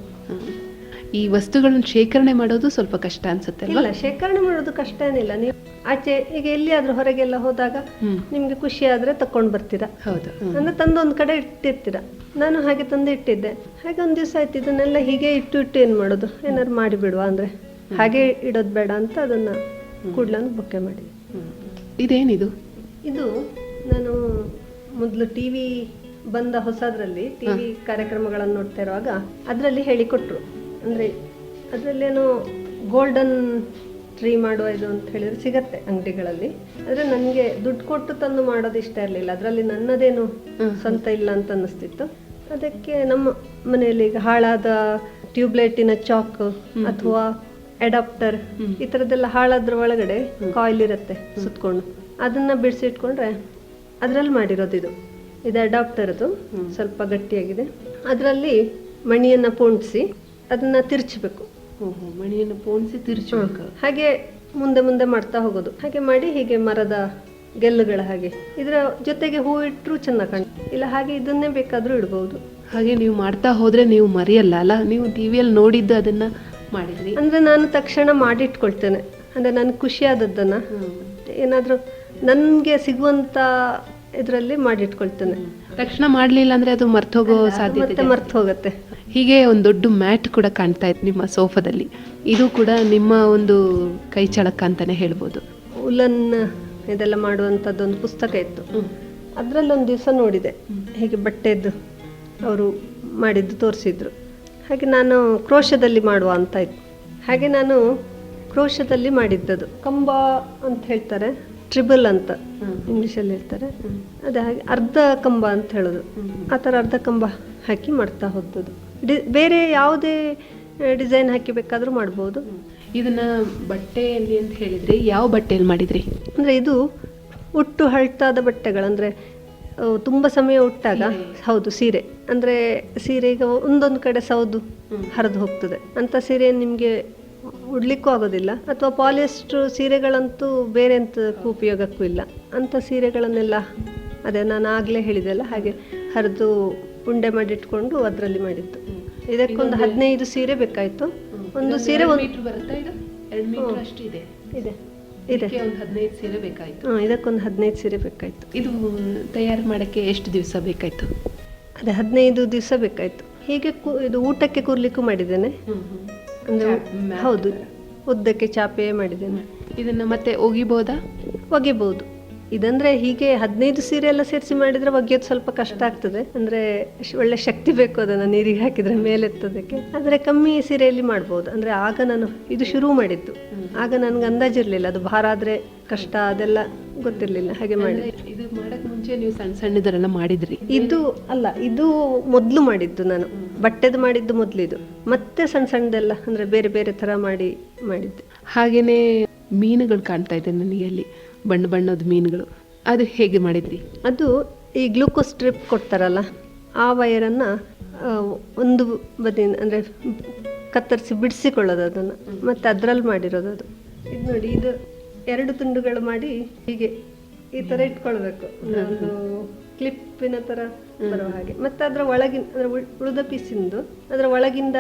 Speaker 1: ಈ ವಸ್ತುಗಳನ್ನು ಶೇಖರಣೆ ಮಾಡೋದು ಸ್ವಲ್ಪ ಕಷ್ಟ ಅನ್ಸುತ್ತೆ
Speaker 2: ಇಲ್ಲ ಶೇಖರಣೆ ಮಾಡೋದು ಕಷ್ಟ ಏನಿಲ್ಲ ನೀವು ಆಚೆ ಈಗ ಎಲ್ಲಿಯಾದ್ರೂ ಹೊರಗೆಲ್ಲ ಹೋದಾಗ. ನಿಮ್ಗೆ ಖುಷಿ ಆದ್ರೆ ತಕೊಂಡ್ ಬರ್ತೀರಾ?
Speaker 1: ಹೌದು
Speaker 2: ಅಂದ್ರೆ ತಂದು ಒಂದ್ ಕಡೆ ಇಟ್ಟಿರ್ತೀರಾ? ನಾನು ಹಾಗೆ ತಂದು ಇಟ್ಟಿದ್ದೆ. ಹಾಗೆ ಒಂದ್ ದಿವಸ ಆಯ್ತು ಇದನ್ನೆಲ್ಲ ಹೀಗೆ ಇಟ್ಟು ಇಟ್ಟು ಏನ್ ಮಾಡೋದು? ಏನಾದ್ರು ಮಾಡಿ ಬಿಡುವ ಅಂದ್ರೆ? ಹಾಗೆ ಇಡೋದು ಬೇಡ ಅಂತ ಅದನ್ನ ಕೂಡ್ಲನ್ನು ಬೊಕ್ಕೆ
Speaker 1: ಮಾಡಿ ಇದೇನಿದು?
Speaker 2: ಇದು ನಾನು ಮೊದಲು ಟಿವಿ ಬಂದ ಹೊಸದ್ರಲ್ಲಿ ಟಿವಿ ಕಾರ್ಯಕ್ರಮಗಳನ್ನು ನೋಡ್ತಾ ಇರುವಾಗ ಅದರಲ್ಲಿ ಹೇಳಿಕೊಟ್ರು. ಅಂದ್ರೆ ಅದರಲ್ಲೇನೋ ಗೋಲ್ಡನ್ ಟ್ರೀ ಮಾಡುವ ಇದು ಅಂತ ಹೇಳಿದ್ರೆ ಸಿಗತ್ತೆ ಅಂಗಡಿಗಳಲ್ಲಿ. ಆದ್ರೆ ನನಗೆ ದುಡ್ಡು ಕೊಟ್ಟು ತಂದು ಮಾಡೋದು ಇಷ್ಟ ಇರಲಿಲ್ಲ. ಅದರಲ್ಲಿ ನನ್ನದೇನು ಸ್ವಂತ ಇಲ್ಲ ಅಂತ ಅನ್ನಿಸ್ತಿತ್ತು. ಅದಕ್ಕೆ ನಮ್ಮ ಮನೆಯಲ್ಲಿ ಈಗ ಹಾಳಾದ ಟ್ಯೂಬ್ಲೈಟಿನ ಚಾಕ್ ಅಥವಾ ಅಡಾಪ್ಟರ್. ಈ ಥರದ್ದೆಲ್ಲ ಹಾಳಾದ್ರ ಒಳಗಡೆ ಕಾಯಿಲ್ ಇರುತ್ತೆ ಸುತ್ಕೊಂಡು. ಅದನ್ನ ಬಿಡಿಸಿಟ್ಕೊಂಡ್ರೆ ಅದರಲ್ಲಿ ಮಾಡಿರೋದು ಇದು. ಇದು ಅಡಾಪ್ಟರ್ದು. ಸ್ವಲ್ಪ ಗಟ್ಟಿಯಾಗಿದೆ. ಅದರಲ್ಲಿ ಮಣಿಯನ್ನ ಪೋಣಿಸಿ ಅದನ್ನ ತಿರ್ಚಬೇಕು.
Speaker 1: ಮಣಿಯನ್ನು ಪೋಣಿಸಿ ತಿರುಚಬೇಕು.
Speaker 2: ಹಾಗೆ ಮುಂದೆ ಮುಂದೆ ಮಾಡ್ತಾ ಹೋಗೋದು. ಹಾಗೆ ಮಾಡಿ ಹೀಗೆ ಮರದ ಗೆಲ್ಲುಗಳ ಹಾಗೆ. ಇದರ ಜೊತೆಗೆ ಹೂ ಇಟ್ಟರು ಚೆನ್ನಾಗಿ ಕಾಣ ಇಲ್ಲ ಹಾಗೆ ಇದನ್ನೇ ಬೇಕಾದ್ರೂ ಇಡ್ಬೋದು.
Speaker 1: ಹಾಗೆ ನೀವು ಮಾಡ್ತಾ ಹೋದ್ರೆ ನೀವು ಮರೆಯಲ್ಲ ಅಲ್ಲ? ನೀವು ಟಿವಿಯಲ್ಲಿ ನೋಡಿದ್ದು ಅದನ್ನ ಮಾಡಿದ್ರಿ
Speaker 2: ಅಂದ್ರೆ ನಾನು ತಕ್ಷಣ ಮಾಡಿಟ್ಕೊಳ್ತೇನೆ. ಅಂದ್ರೆ ನನ್ಗೆ ಖುಷಿ ಆದದ್ದನ್ನ ಏನಾದ್ರೂ ನನ್ಗೆ ಸಿಗುವಂತ ಇದರಲ್ಲಿ ಮಾಡಿಟ್ಕೊಳ್ತೇನೆ.
Speaker 1: ತಕ್ಷಣ ಮಾಡಲಿಲ್ಲ ಅಂದ್ರೆ ಅದು ಮರ್ತೋಗೋ ಸಾಧ್ಯತೆ
Speaker 2: ಮರ್ತು ಹೋಗುತ್ತೆ.
Speaker 1: ಹೀಗೆ ಒಂದು ದೊಡ್ಡ ಮ್ಯಾಟ್ ಕೂಡ ಕಾಣ್ತಾ ಇತ್ತು ನಿಮ್ಮ ಸೋಫಾದಲ್ಲಿ. ಇದು ಕೂಡ ನಿಮ್ಮ ಒಂದು ಕೈ ಚಳಕ ಅಂತಾನೆ ಹೇಳ್ಬೋದು.
Speaker 2: ಉಲನ್ ಇದೆಲ್ಲ ಮಾಡುವಂಥದ್ದೊಂದು ಪುಸ್ತಕ ಇತ್ತು. ಅದರಲ್ಲಿ ಒಂದು ದಿವಸ ನೋಡಿದೆ. ಹೀಗೆ ಬಟ್ಟೆದ್ದು ಅವರು ಮಾಡಿದ್ದು ತೋರಿಸಿದ್ರು. ಹಾಗೆ ನಾನು ಕ್ರೋಶದಲ್ಲಿ ಮಾಡುವ ಅಂತ ಇತ್ತು ಹಾಗೆ ನಾನು ಕ್ರೋಶದಲ್ಲಿ ಮಾಡಿದ್ದದು. ಕಂಬ ಅಂತ ಹೇಳ್ತಾರೆ ಟ್ರಿಬಲ್ ಅಂತ ಇಂಗ್ಲೀಷಲ್ಲಿ ಹೇಳ್ತಾರೆ. ಅದೇ ಹಾಗೆ ಅರ್ಧ ಕಂಬ ಅಂತ ಹೇಳೋದು. ಆ ಥರ ಅರ್ಧ ಕಂಬ ಹಾಕಿ ಮಾಡ್ತಾ ಹೋದದ್ದು ಡಿ ಬೇರೆ ಯಾವುದೇ ಡಿಸೈನ್ ಹಾಕಿ ಬೇಕಾದರೂ ಮಾಡ್ಬೋದು.
Speaker 1: ಇದನ್ನ ಬಟ್ಟೆಯಲ್ಲಿ ಅಂತ ಹೇಳಿದ್ರಿ ಯಾವ ಬಟ್ಟೆಯಲ್ಲಿ ಮಾಡಿದ್ರಿ?
Speaker 2: ಅಂದರೆ ಇದು ಒಟ್ಟು ಹಳ್ತಾದ ಬಟ್ಟೆಗಳಂದರೆ ತುಂಬ ಸಮಯ ಉಟ್ಟಾಗ ಹೌದು ಸೀರೆ. ಅಂದ್ರೆ ಸೀರೆ ಈಗ ಒಂದೊಂದು ಕಡೆ ಸೌದು ಹರಿದು ಹೋಗ್ತದೆ. ಅಂತ ಸೀರೆ ನಿಮಗೆ ಉಡ್ಲಿಕ್ಕೂ ಆಗೋದಿಲ್ಲ ಅಥವಾ ಪಾಲಿಯಸ್ಟ್ರ್ ಸೀರೆಗಳಂತೂ ಬೇರೆ ಎಂತಕ್ಕೂ ಉಪಯೋಗಕ್ಕೂ ಇಲ್ಲ. ಅಂತ ಸೀರೆಗಳನ್ನೆಲ್ಲ ಅದೇ ನಾನು ಆಗಲೇ ಹೇಳಿದೆಲ್ಲ ಹಾಗೆ ಹರಿದು ಉಂಡೆ ಮಾಡಿಟ್ಕೊಂಡು ಅದರಲ್ಲಿ ಮಾಡಿದ್ದು. ಇದಕ್ಕೊಂದು ಹದಿನೈದು ಸೀರೆ ಬೇಕಾಯ್ತು. ಒಂದು ಸೀರೆ ಒಂದು
Speaker 1: ಮೀಟರ್ ಬರುತ್ತೆ ಇದು? ಎರಡು ಮೀಟರ್ ಅಷ್ಟು ಇದೆ
Speaker 2: ಇದೆ. ಇದೆ.
Speaker 1: ಒಂದು ಹದಿನೈದು ಸೀರೆ ಬೇಕಾಯ್ತು.
Speaker 2: ಹಾಂ ಇದಕ್ಕೊಂದು ಹದಿನೈದು ಸೀರೆ ಬೇಕಾಯ್ತು.
Speaker 1: ಇದು ತಯಾರು ಮಾಡೋಕ್ಕೆ ಎಷ್ಟು ದಿವಸ ಬೇಕಾಯಿತು?
Speaker 2: ಅದೇ ಹದಿನೈದು ದಿವಸ ಬೇಕಾಯಿತು. ಹೀಗೆ ಕು ಇದು ಊಟಕ್ಕೆ ಕೂರ್ಲಿಕ್ಕೂ ಮಾಡಿದ್ದೇನೆ. ಅಂದ್ರೆ ಹೌದು ಉದ್ದಕ್ಕೆ ಚಾಪೆ ಮಾಡಿದ್ದೇನೆ.
Speaker 1: ಇದನ್ನ ಮತ್ತೆ ಒಗಿಬೋದಾ?
Speaker 2: ಒಗೆಬಹುದು ಇದಂದ್ರೆ ಹೀಗೆ ಹದಿನೈದು ಸೀರೆ ಎಲ್ಲ ಸೇರಿಸಿ ಮಾಡಿದ್ರೆ ಒಗೆಯೋದು ಸ್ವಲ್ಪ ಕಷ್ಟ ಆಗ್ತದೆ. ಅಂದ್ರೆ ಒಳ್ಳೆ ಶಕ್ತಿ ಬೇಕು ಅದನ್ನ ನೀರಿಗೆ ಹಾಕಿದ್ರೆ ಮೇಲೆತ್ತೋದಕ್ಕೆ. ಆದ್ರೆ ಕಮ್ಮಿ ಸೀರೆಯಲ್ಲಿ ಮಾಡ್ಬೋದು. ಅಂದ್ರೆ ಆಗ ನಾನು ಇದು ಶುರು ಮಾಡಿದ್ದು. ಆಗ ನನ್ಗೆ ಅಂದಾಜಿರ್ಲಿಲ್ಲ. ಅದು ಭಾರ ಆದ್ರೆ ಕಷ್ಟ ಅದೆಲ್ಲ ಗೊತ್ತಿರ್ಲಿಲ್ಲ. ಹಾಗೆ ಮಾಡಿ
Speaker 1: ಇದು ಮಾಡಕ್ ಮುಂಚೆ ನೀವು ಸಣ್ಣ ಸಣ್ಣದರೆಲ್ಲ ಮಾಡಿದ್ರಿ?
Speaker 2: ಇದು ಅಲ್ಲ ಇದು ಮೊದಲು ಮಾಡಿದ್ದು ನಾನು. ಬಟ್ಟೆದು ಮಾಡಿದ್ದು ಮೊದಲು ಇದು ಮತ್ತೆ ಸಣ್ಣ ಸಣ್ಣದೆಲ್ಲ ಅಂದ್ರೆ ಬೇರೆ ಬೇರೆ ತರ ಮಾಡಿ ಮಾಡಿದ್ದೆ.
Speaker 1: ಹಾಗೇನೆ ಮೀನುಗಳು ಕಾಣ್ತಾ ಇದೆ ನನಗೆ ಅಲ್ಲಿ ಬಣ್ಣ ಬಣ್ಣದ ಮೀನುಗಳು. ಅದು ಹೇಗೆ ಮಾಡಿದ್ರಿ?
Speaker 2: ಅದು ಈ ಗ್ಲೂಕೋಸ್ ಸ್ಟ್ರಿಪ್ ಕೊಡ್ತಾರಲ್ಲ ಆ ವೈರನ್ನು ಒಂದು ಬದಿಯಿಂದ ಅಂದರೆ ಕತ್ತರಿಸಿ ಬಿಡಿಸಿಕೊಳ್ಳೋದು ಅದನ್ನು. ಮತ್ತೆ ಅದರಲ್ಲಿ ಮಾಡಿರೋದು ಅದು. ಇದು ನೋಡಿ ಇದು ಎರಡು ತುಂಡುಗಳು ಮಾಡಿ ಹೀಗೆ ಈ ಥರ ಇಟ್ಕೊಳ್ಬೇಕು. ಒಂದು ಕ್ಲಿಪ್ಪಿನ ಥರ ಬರುವ ಹಾಗೆ. ಮತ್ತೆ ಅದರ ಒಳಗಿನ ಅಂದರೆ ಉಳ್- ಉಳಿದ ಪೀಸಿಂದು ಅದರ ಒಳಗಿಂದ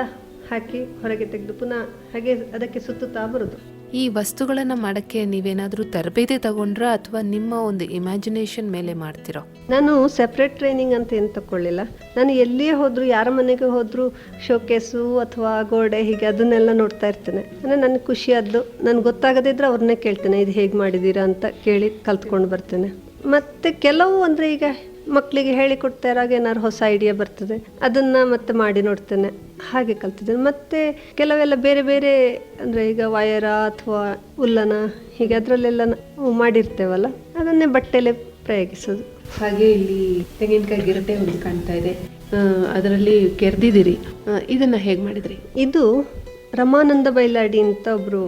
Speaker 2: ಹಾಕಿ ಹೊರಗೆ ತೆಗೆದು ಪುನಃ ಹಾಗೆ ಅದಕ್ಕೆ ಸುತ್ತುತ್ತಾ ಬರೋದು.
Speaker 1: ಈ ವಸ್ತುಗಳನ್ನು ಮಾಡಕ್ಕೆ ನೀವೇನಾದರೂ ತರಬೇತಿ ತಗೊಂಡ್ರ ಅಥವಾ ನಿಮ್ಮ ಒಂದು ಇಮ್ಯಾಜಿನೇಷನ್ ಮೇಲೆ ಮಾಡ್ತಿರೋ?
Speaker 2: ನಾನು ಸೆಪ್ರೇಟ್ ಟ್ರೈನಿಂಗ್ ಅಂತ ಏನು ತಗೊಳ್ಳಿಲ್ಲ ನಾನು ಎಲ್ಲಿಯೇ ಹೋದ್ರು, ಯಾರ ಮನೆಗೆ ಹೋದ್ರು ಶೋಕೇಸು ಅಥವಾ ಗೋಡೆ ಹೀಗೆ ಅದನ್ನೆಲ್ಲ ನೋಡ್ತಾ ಇರ್ತೇನೆ. ಅಂದರೆ ನನಗೆ ಖುಷಿಯಾದ್ದು ನನಗೆ ಗೊತ್ತಾಗದಿದ್ರೆ ಅವ್ರನ್ನೇ ಕೇಳ್ತೇನೆ, ಇದು ಹೇಗೆ ಮಾಡಿದ್ದೀರಾ? ಅಂತ ಕೇಳಿ ಕಲ್ತ್ಕೊಂಡು ಬರ್ತೇನೆ. ಮತ್ತೆ ಕೆಲವು ಅಂದರೆ ಈಗ ಮಕ್ಕಳಿಗೆ ಹೇಳಿಕೊಡ್ತಾ ಇರೋ ಏನಾದ್ರು ಹೊಸ ಐಡಿಯಾ ಬರ್ತದೆ ಅದನ್ನ ಮತ್ತೆ ಮಾಡಿ ನೋಡ್ತೇನೆ. ಹಾಗೆ ಕಲ್ತಿದ್ದೇನೆ. ಮತ್ತೆ ಕೆಲವೆಲ್ಲ ಬೇರೆ ಬೇರೆ ಅಂದರೆ ಈಗ ವಯರ ಅಥವಾ ಉಲ್ಲನ ಹೀಗೆ ಅದರಲ್ಲೆಲ್ಲ ಮಾಡಿರ್ತೇವಲ್ಲ ಅದನ್ನೇ ಬಟ್ಟೆಲೆ ಪ್ರಯೋಗಿಸೋದು.
Speaker 1: ಹಾಗೆ ಇಲ್ಲಿ ತೆಂಗಿನಕಾಯಿ ಗಿರಟೆ ಒಂದು ಕಾಣ್ತಾ ಇದೆ. ಅದರಲ್ಲಿ ಕೆರೆದಿದ್ದೀರಿ. ಇದನ್ನ ಹೇಗೆ ಮಾಡಿದ್ರಿ?
Speaker 2: ಇದು ರಮಾನಂದ ಬೈಲಾಡಿ ಅಂತ ಒಬ್ರು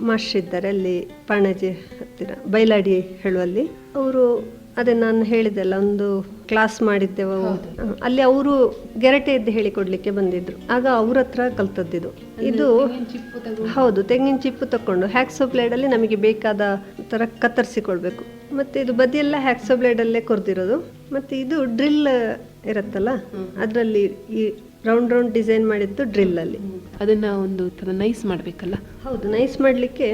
Speaker 2: ಮಾಸ್ಟರ್ ಇದ್ದಾರೆ ಅಲ್ಲಿ ಪಾಣಜಿ ಹತ್ತಿರ ಬೈಲಾಡಿ ಹೇಳುವಲ್ಲಿ. ಅವರು ಅದೇ ನಾನು ಹೇಳಿದೆಲ್ಲ ಒಂದು ಕ್ಲಾಸ್ ಮಾಡಿದ್ದೆವು ಅಲ್ಲಿ ಅವರು ಗೆರಟೆಯದ್ದು ಹೇಳಿಕೊಡ್ಲಿಕ್ಕೆ ಬಂದಿದ್ರು. ಆಗ ಅವ್ರ ಹತ್ರ ಕಲ್ತದ್ದಿದು ಇದು. ಹೌದು ತೆಂಗಿನ ಚಿಪ್ಪು ತಕೊಂಡು ಹ್ಯಾಕ್ಸೋ ಬ್ಲೇಡಲ್ಲಿ ನಮಗೆ ಬೇಕಾದ ಥರ ಕತ್ತರಿಸಿಕೊಳ್ಬೇಕು ಮತ್ತೆ ಇದು ಬದಿಯೆಲ್ಲ ಹ್ಯಾಕ್ಸೋ ಬ್ಲೇಡಲ್ಲೇ ಕೊರ್ದಿರೋದು. ಮತ್ತೆ ಇದು ಡ್ರಿಲ್ ಇರುತ್ತಲ್ಲ ಅದರಲ್ಲಿ ಈ ರೌಂಡ್ ರೌಂಡ್ ಡಿಸೈನ್ ಮಾಡಿದ್ದು ಡ್ರಿಲ್ ಅಲ್ಲಿ.
Speaker 1: ಅದನ್ನ ಒಂದು ತರ ನೈಸ್ ಮಾಡಬೇಕಲ್ಲ?
Speaker 2: ಹೌದು ನೈಸ್ ಮಾಡಲಿಕ್ಕೆ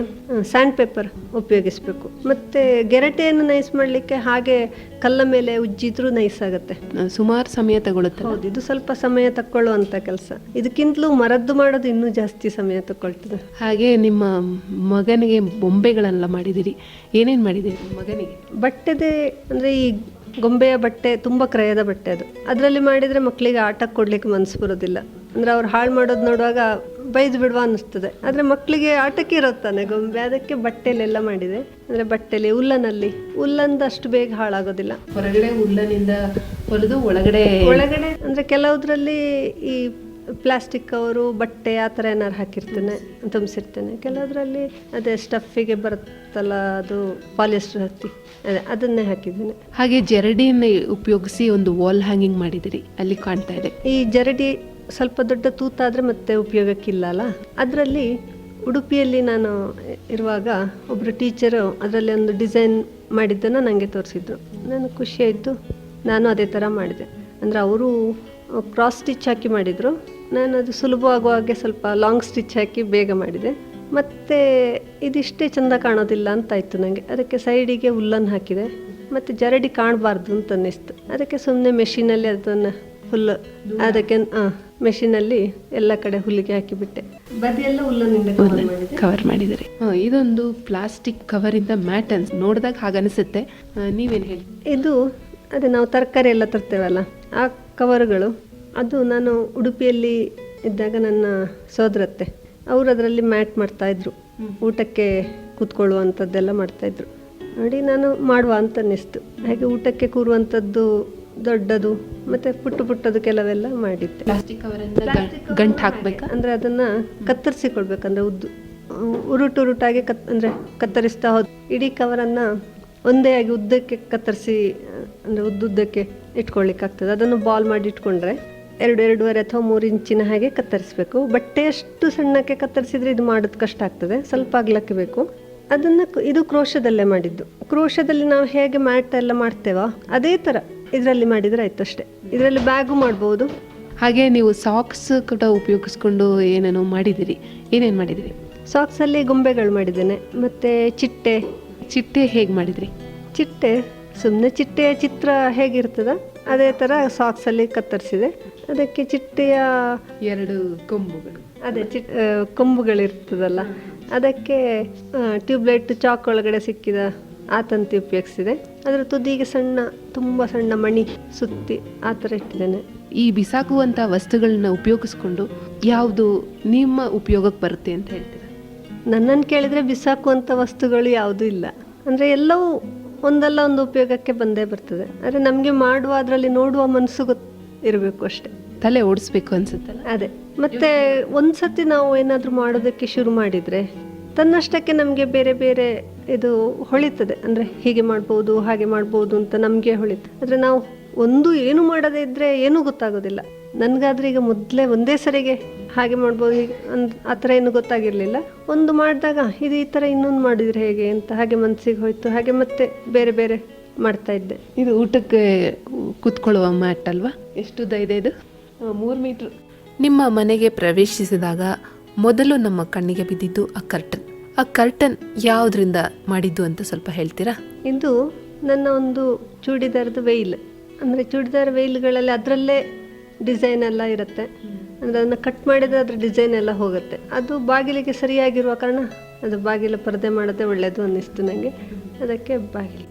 Speaker 2: ಸ್ಯಾಂಡ್ ಪೇಪರ್ ಉಪಯೋಗಿಸ್ಬೇಕು. ಮತ್ತೆ ಗೆರಟೆಯನ್ನು ನೈಸ್ ಮಾಡಲಿಕ್ಕೆ ಹಾಗೆ ಕಲ್ಲ ಮೇಲೆ ಉಜ್ಜಿದ್ರೂ ನೈಸ್ ಆಗುತ್ತೆ.
Speaker 1: ಸುಮಾರು ಸಮಯ ತಗೊಳುತ್ತೆ
Speaker 2: ಹೌದು ಇದು ಸ್ವಲ್ಪ ಸಮಯ ತಕ್ಕೊಳ್ಳುವಂತ ಕೆಲಸ. ಇದಕ್ಕಿಂತಲೂ ಮರದ್ದು ಮಾಡೋದು ಇನ್ನೂ ಜಾಸ್ತಿ ಸಮಯ ತಗೊಳ್ತದೆ
Speaker 1: ಹಾಗೆ ನಿಮ್ಮ ಮಗನಿಗೆ ಬೊಂಬೆಗಳೆಲ್ಲ ಮಾಡಿದಿರಿ ಏನೇನ್ ಮಾಡಿದಿರಿ ಮಗನಿಗೆ?
Speaker 2: ಬಟ್ಟೆದೆ ಅಂದ್ರೆ ಈ ಗೊಂಬೆಯ ಬಟ್ಟೆ ತುಂಬಾ ಕ್ರಯದ ಬಟ್ಟೆ ಅದು. ಅದರಲ್ಲಿ ಮಾಡಿದ್ರೆ ಮಕ್ಕಳಿಗೆ ಆಟಕ್ಕೆ ಕೊಡ್ಲಿಕ್ಕೆ ಮನಸ್ಸು ಬರೋದಿಲ್ಲ. ಅಂದ್ರೆ ಅವ್ರು ಹಾಳು ಮಾಡೋದು ನೋಡುವಾಗ ಬೈದು ಬಿಡುವ ಅನ್ನಿಸ್ತದೆ. ಆದರೆ ಮಕ್ಕಳಿಗೆ ಆಟಕ್ಕೆ ಇರುತ್ತಾನೆ ಗೊಂಬೆ. ಅದಕ್ಕೆ ಬಟ್ಟೆಲೆಲ್ಲ ಮಾಡಿದೆ. ಅಂದ್ರೆ ಬಟ್ಟೆಲಿ ಉಲ್ಲನಲ್ಲಿ. ಉಲ್ಲಂದು ಅಷ್ಟು ಬೇಗ ಹಾಳಾಗೋದಿಲ್ಲ.
Speaker 1: ಹೊರಗಡೆ ಉಲ್ಲನಿಂದ ಹೊಲಿದು ಒಳಗಡೆ
Speaker 2: ಒಳಗಡೆ ಅಂದ್ರೆ ಕೆಲವುದ್ರಲ್ಲಿ ಈ ಪ್ಲಾಸ್ಟಿಕ್ ಅವರು ಬಟ್ಟೆ ಆ ಥರ ಏನಾರು ಹಾಕಿರ್ತೇನೆ ತುಂಬಿಸಿರ್ತೇನೆ. ಕೆಲವರಲ್ಲಿ ಅದೇ ಸ್ಟಫಿಗೆ ಬರುತ್ತಲ್ಲ ಅದು ಪಾಲಿಸ್ಟರ್ ಹತ್ತಿ ಅದೇ ಅದನ್ನೇ ಹಾಕಿದ್ದೀನಿ.
Speaker 1: ಹಾಗೆ ಜರಡಿಯನ್ನು ಉಪಯೋಗಿಸಿ ಒಂದು ವಾಲ್ ಹ್ಯಾಂಗಿಂಗ್ ಮಾಡಿದಿರಿ ಅಲ್ಲಿ ಕಾಣ್ತಾ ಇದೆ.
Speaker 2: ಈ ಜರಡಿ ಸ್ವಲ್ಪ ದೊಡ್ಡ ತೂತಾದರೆ ಮತ್ತೆ ಉಪಯೋಗಕ್ಕಿಲ್ಲ ಅಲ್ಲ? ಅದರಲ್ಲಿ ಉಡುಪಿಯಲ್ಲಿ ನಾನು ಇರುವಾಗ ಒಬ್ಬರು ಟೀಚರು ಅದರಲ್ಲಿ ಒಂದು ಡಿಸೈನ್ ಮಾಡಿದ್ದನ್ನು ನನಗೆ ತೋರಿಸಿದ್ರು. ನಾನು ಖುಷಿ ಆಯಿತು ನಾನು ಅದೇ ಥರ ಮಾಡಿದೆ. ಅಂದರೆ ಅವರು ಕ್ರಾಸ್ ಸ್ಟಿಚ್ ಹಾಕಿ ಮಾಡಿದರು. ನಾನು ಅದು ಸುಲಭವಾಗುವ ಹಾಗೆ ಸ್ವಲ್ಪ ಲಾಂಗ್ ಸ್ಟಿಚ್ ಹಾಕಿ ಬೇಗ ಮಾಡಿದೆ. ಮತ್ತು ಇದಿಷ್ಟೇ ಚೆಂದ ಕಾಣೋದಿಲ್ಲ ಅಂತಾಯಿತು ನನಗೆ ಅದಕ್ಕೆ ಸೈಡಿಗೆ ಹುಲ್ಲನ್ನು ಹಾಕಿದೆ. ಮತ್ತು ಜರಡಿ ಕಾಣಬಾರ್ದು ಅಂತ ಅನ್ನಿಸ್ತು ಅದಕ್ಕೆ ಸುಮ್ಮನೆ ಮೆಷಿನಲ್ಲಿ ಅದನ್ನು ಹುಲ್ಲು ಅದಕ್ಕೆ ಮೆಷಿನಲ್ಲಿ ಎಲ್ಲ ಕಡೆ ಹುಲ್ಲಿಗೆ ಹಾಕಿಬಿಟ್ಟೆ. ಬದಿಯೆಲ್ಲ ಹುಲ್ಲನಿಂದ
Speaker 1: ಕವರ್ ಮಾಡಿದರೆ. ಹ, ಇದೊಂದು ಪ್ಲಾಸ್ಟಿಕ್ ಕವರ್ ಇಂದ ಮ್ಯಾಟ್ ಅನ್ಸ್ ನೋಡಿದಾಗ ಹಾಗನಿಸುತ್ತೆ. ನೀವೇನು ನೀವೇನ್ ಹೇಳಿ?
Speaker 2: ಇದು ಅದೇ ನಾವು ತರಕಾರಿ ಎಲ್ಲ ತರ್ತೇವಲ್ಲ ಆ ಕವರ್ಗಳು ಅದು ನಾನು ಉಡುಪಿಯಲ್ಲಿ ಇದ್ದಾಗ ನನ್ನ ಸೋದರತ್ತೆ. ಅವರು ಅದರಲ್ಲಿ ಮ್ಯಾಟ್ ಮಾಡ್ತಾ ಇದ್ರು. ಊಟಕ್ಕೆ ಕೂತ್ಕೊಳ್ಳುವಂಥದ್ದೆಲ್ಲ ಮಾಡ್ತಾ ಇದ್ರು. ನೋಡಿ ನಾನು ಮಾಡುವ ಅಂತ ಅನ್ನಿಸ್ತು. ಹಾಗೆ ಊಟಕ್ಕೆ ಕೂರುವಂಥದ್ದು ದೊಡ್ಡದು ಮತ್ತೆ ಪುಟ್ಟ ಪುಟ್ಟದು ಕೆಲವೆಲ್ಲ ಮಾಡಿದ್ದೆ.
Speaker 1: ಪ್ಲಾಸ್ಟಿಕ್ ಗಂಟು ಹಾಕ್ಬೇಕು?
Speaker 2: ಅಂದ್ರೆ ಅದನ್ನ ಕತ್ತರಿಸಿಕೊಳ್ಬೇಕಂದ್ರೆ ಉದ್ದು ಉರುಟು ಉರುಟಾಗಿ ಕತ್ ಅಂದ್ರೆ ಕತ್ತರಿಸ್ತಾ ಹೋದ್ ಇಡೀ ಕವರನ್ನ ಒಂದೇ ಆಗಿ ಉದ್ದಕ್ಕೆ ಕತ್ತರಿಸಿ ಅಂದ್ರೆ ಉದ್ದುದ್ದಕ್ಕೆ ಇಟ್ಕೊಳ್ಳಿಕ್ಕೆ ಆಗ್ತದೆ ಅದನ್ನು ಬಾಲ್ ಮಾಡಿ ಇಟ್ಕೊಂಡ್ರೆ ಎರಡು ಎರಡೂವರೆ ಅಥವಾ ಮೂರು ಇಂಚಿನ ಹಾಗೆ ಕತ್ತರಿಸಬೇಕು. ಬಟ್ಟೆ ಅಷ್ಟು ಸಣ್ಣಕ್ಕೆ ಕತ್ತರಿಸಿದ್ರೆ ಇದು ಮಾಡೋದು ಕಷ್ಟ ಆಗ್ತದೆ. ಸ್ವಲ್ಪ ಅಗ್ಲಕ್ಕೆ ಬೇಕು. ಅದನ್ನ ಇದು ಕ್ರೋಶದಲ್ಲೇ ಮಾಡಿದ್ದು. ಕ್ರೋಶದಲ್ಲಿ ನಾವು ಹೇಗೆ ಮ್ಯಾಟ್ ಎಲ್ಲ ಮಾಡ್ತೇವೋ ಅದೇ ತರ ಇದರಲ್ಲಿ ಮಾಡಿದ್ರೆ ಆಯ್ತು ಅಷ್ಟೇ. ಇದರಲ್ಲಿ ಬ್ಯಾಗು ಮಾಡ್ಬೋದು.
Speaker 1: ಹಾಗೆ ನೀವು ಸಾಕ್ಸ್ ಕೂಡ ಉಪಯೋಗಿಸ್ಕೊಂಡು ಏನೇನೋ ಮಾಡಿದಿರಿ ಏನೇನು ಮಾಡಿದಿರಿ
Speaker 2: ಸಾಕ್ಸ್ ಅಲ್ಲಿ ಗೊಂಬೆಗಳು ಮಾಡಿದ್ದೇನೆ. ಮತ್ತೆ ಚಿಟ್ಟೆ.
Speaker 1: ಚಿಟ್ಟೆ ಹೇಗೆ ಮಾಡಿದ್ರಿ?
Speaker 2: ಚಿಟ್ಟೆ ಸುಮ್ಮನೆ ಚಿಟ್ಟೆಯ ಚಿತ್ರ ಹೇಗಿರ್ತದ? ಅದೇ ಥರ ಸಾಕ್ಸ್ ಅಲ್ಲಿ ಕತ್ತರಿಸಿದೆ. ಅದಕ್ಕೆ ಚಿಟ್ಟೆಯ
Speaker 1: ಎರಡು ಕೊಂಬುಗಳು.
Speaker 2: ಅದೇ ಚಿಟ್ ಆ, ಕೊಂಬುಗಳಿರ್ತದಲ್ಲ. ಅದಕ್ಕೆ ಟ್ಯೂಬ್ಲೈಟ್ ಚಾಕ್ ಒಳಗಡೆ ಸಿಕ್ಕಿದ ಆ ತಂತಿ ಉಪಯೋಗಿಸಿದೆ ಅದರ ತುದಿಗೆ ಸಣ್ಣ ತುಂಬ ಸಣ್ಣ ಮಣಿ ಸುತ್ತಿ ಆ ಥರ ಇಟ್ಟಿದ್ದೇನೆ.
Speaker 1: ಈ ಬಿಸಾಕುವಂತ ವಸ್ತುಗಳನ್ನ ಉಪಯೋಗಿಸ್ಕೊಂಡು ಯಾವುದು ನಿಮ್ಮ ಉಪಯೋಗಕ್ಕೆ ಬರುತ್ತೆ ಅಂತ ಹೇಳ್ತೀರಾ?
Speaker 2: ನನ್ನನ್ನು ಕೇಳಿದರೆ ಬಿಸಾಕುವಂಥ ವಸ್ತುಗಳು ಯಾವುದೂ ಇಲ್ಲ. ಅಂದರೆ ಎಲ್ಲವೂ ಒಂದಲ್ಲ ಒಂದು ಉಪಯೋಗಕ್ಕೆ ಬಂದೇ ಬರ್ತದೆ. ಆದರೆ ನಮಗೆ ಮಾಡುವ ಅದರಲ್ಲಿ ನೋಡುವ ಮನಸ್ಸು ಗೊತ್ತು ಇರಬೇಕು ಅಷ್ಟೇ.
Speaker 1: ತಲೆ ಓಡಿಸ್ಬೇಕು ಅನ್ಸುತ್ತಲ್ಲ?
Speaker 2: ಅದೇ. ಮತ್ತೆ ಒಂದ್ಸತಿ ನಾವು ಏನಾದರೂ ಮಾಡೋದಕ್ಕೆ ಶುರು ಮಾಡಿದರೆ ತನ್ನಷ್ಟಕ್ಕೆ ನಮಗೆ ಬೇರೆ ಬೇರೆ ಇದು ಹೊಳಿತದೆ. ಅಂದರೆ ಹೀಗೆ ಮಾಡ್ಬೋದು ಹಾಗೆ ಮಾಡ್ಬೋದು ಅಂತ ನಮಗೆ ಹೊಳಿತು ಆದರೆ ನಾವು ಒಂದು ಏನು ಮಾಡದೇ ಇದ್ದರೆ ಏನೂ ಗೊತ್ತಾಗೋದಿಲ್ಲ. ನನಗಾದ್ರೆ ಈಗ ಮೊದಲೇ ಒಂದೇ ಸರಿಗೆ ಹಾಗೆ ಮಾಡ್ಬೋದು. ಹೀಗೆ ಅಂದ್ ಆ ಥರ ಏನು ಗೊತ್ತಾಗಿರಲಿಲ್ಲ. ಒಂದು ಮಾಡಿದಾಗ ಇದು ಈ ಥರ ಇನ್ನೊಂದು ಮಾಡಿದರೆ ಹೇಗೆ ಅಂತ ಹಾಗೆ ಮನಸ್ಸಿಗೆ ಹೋಯಿತು. ಹಾಗೆ ಮತ್ತೆ ಬೇರೆ ಬೇರೆ ಮಾಡ್ತಾ ಇದ್ದೆ.
Speaker 1: ಇದು ಊಟಕ್ಕೆ ಕುತ್ಕೊಳ್ಳುವ ಮ್ಯಾಟ್ ಅಲ್ವಾ? ಎಷ್ಟು ಉದ್ದ ಇದೆ? ಇದು ಮೂರು ಮೀಟ್ರ್. ನಿಮ್ಮ ಮನೆಗೆ ಪ್ರವೇಶಿಸಿದಾಗ ಮೊದಲು ನಮ್ಮ ಕಣ್ಣಿಗೆ ಬಿದ್ದಿದ್ದು ಆ ಕರ್ಟನ್ ಆ ಕರ್ಟನ್ ಯಾವುದರಿಂದ ಮಾಡಿದ್ದು ಅಂತ ಸ್ವಲ್ಪ ಹೇಳ್ತೀರಾ?
Speaker 2: ಇದು ನನ್ನ ಒಂದು ಚೂಡಿದಾರದ ವೆಯ್ಲ್ ಅಂದರೆ ಚೂಡಿದಾರ ವೆಯ್ಲ್ಗಳಲ್ಲಿ ಅದರಲ್ಲೇ ಡಿಸೈನ್ ಎಲ್ಲ ಇರುತ್ತೆ. ಅಂದರೆ ಅದನ್ನು ಕಟ್ ಮಾಡಿದರೆ ಅದ್ರ ಡಿಸೈನ್ ಎಲ್ಲ ಹೋಗುತ್ತೆ. ಅದು ಬಾಗಿಲಿಗೆ ಸರಿಯಾಗಿರುವ ಕಾರಣ ಅದು ಬಾಗಿಲು ಪರದೆ ಮಾಡೋದೇ ಒಳ್ಳೆಯದು ಅನ್ನಿಸ್ತು ನನಗೆ ಅದಕ್ಕೆ ಬಾಗಿಲು.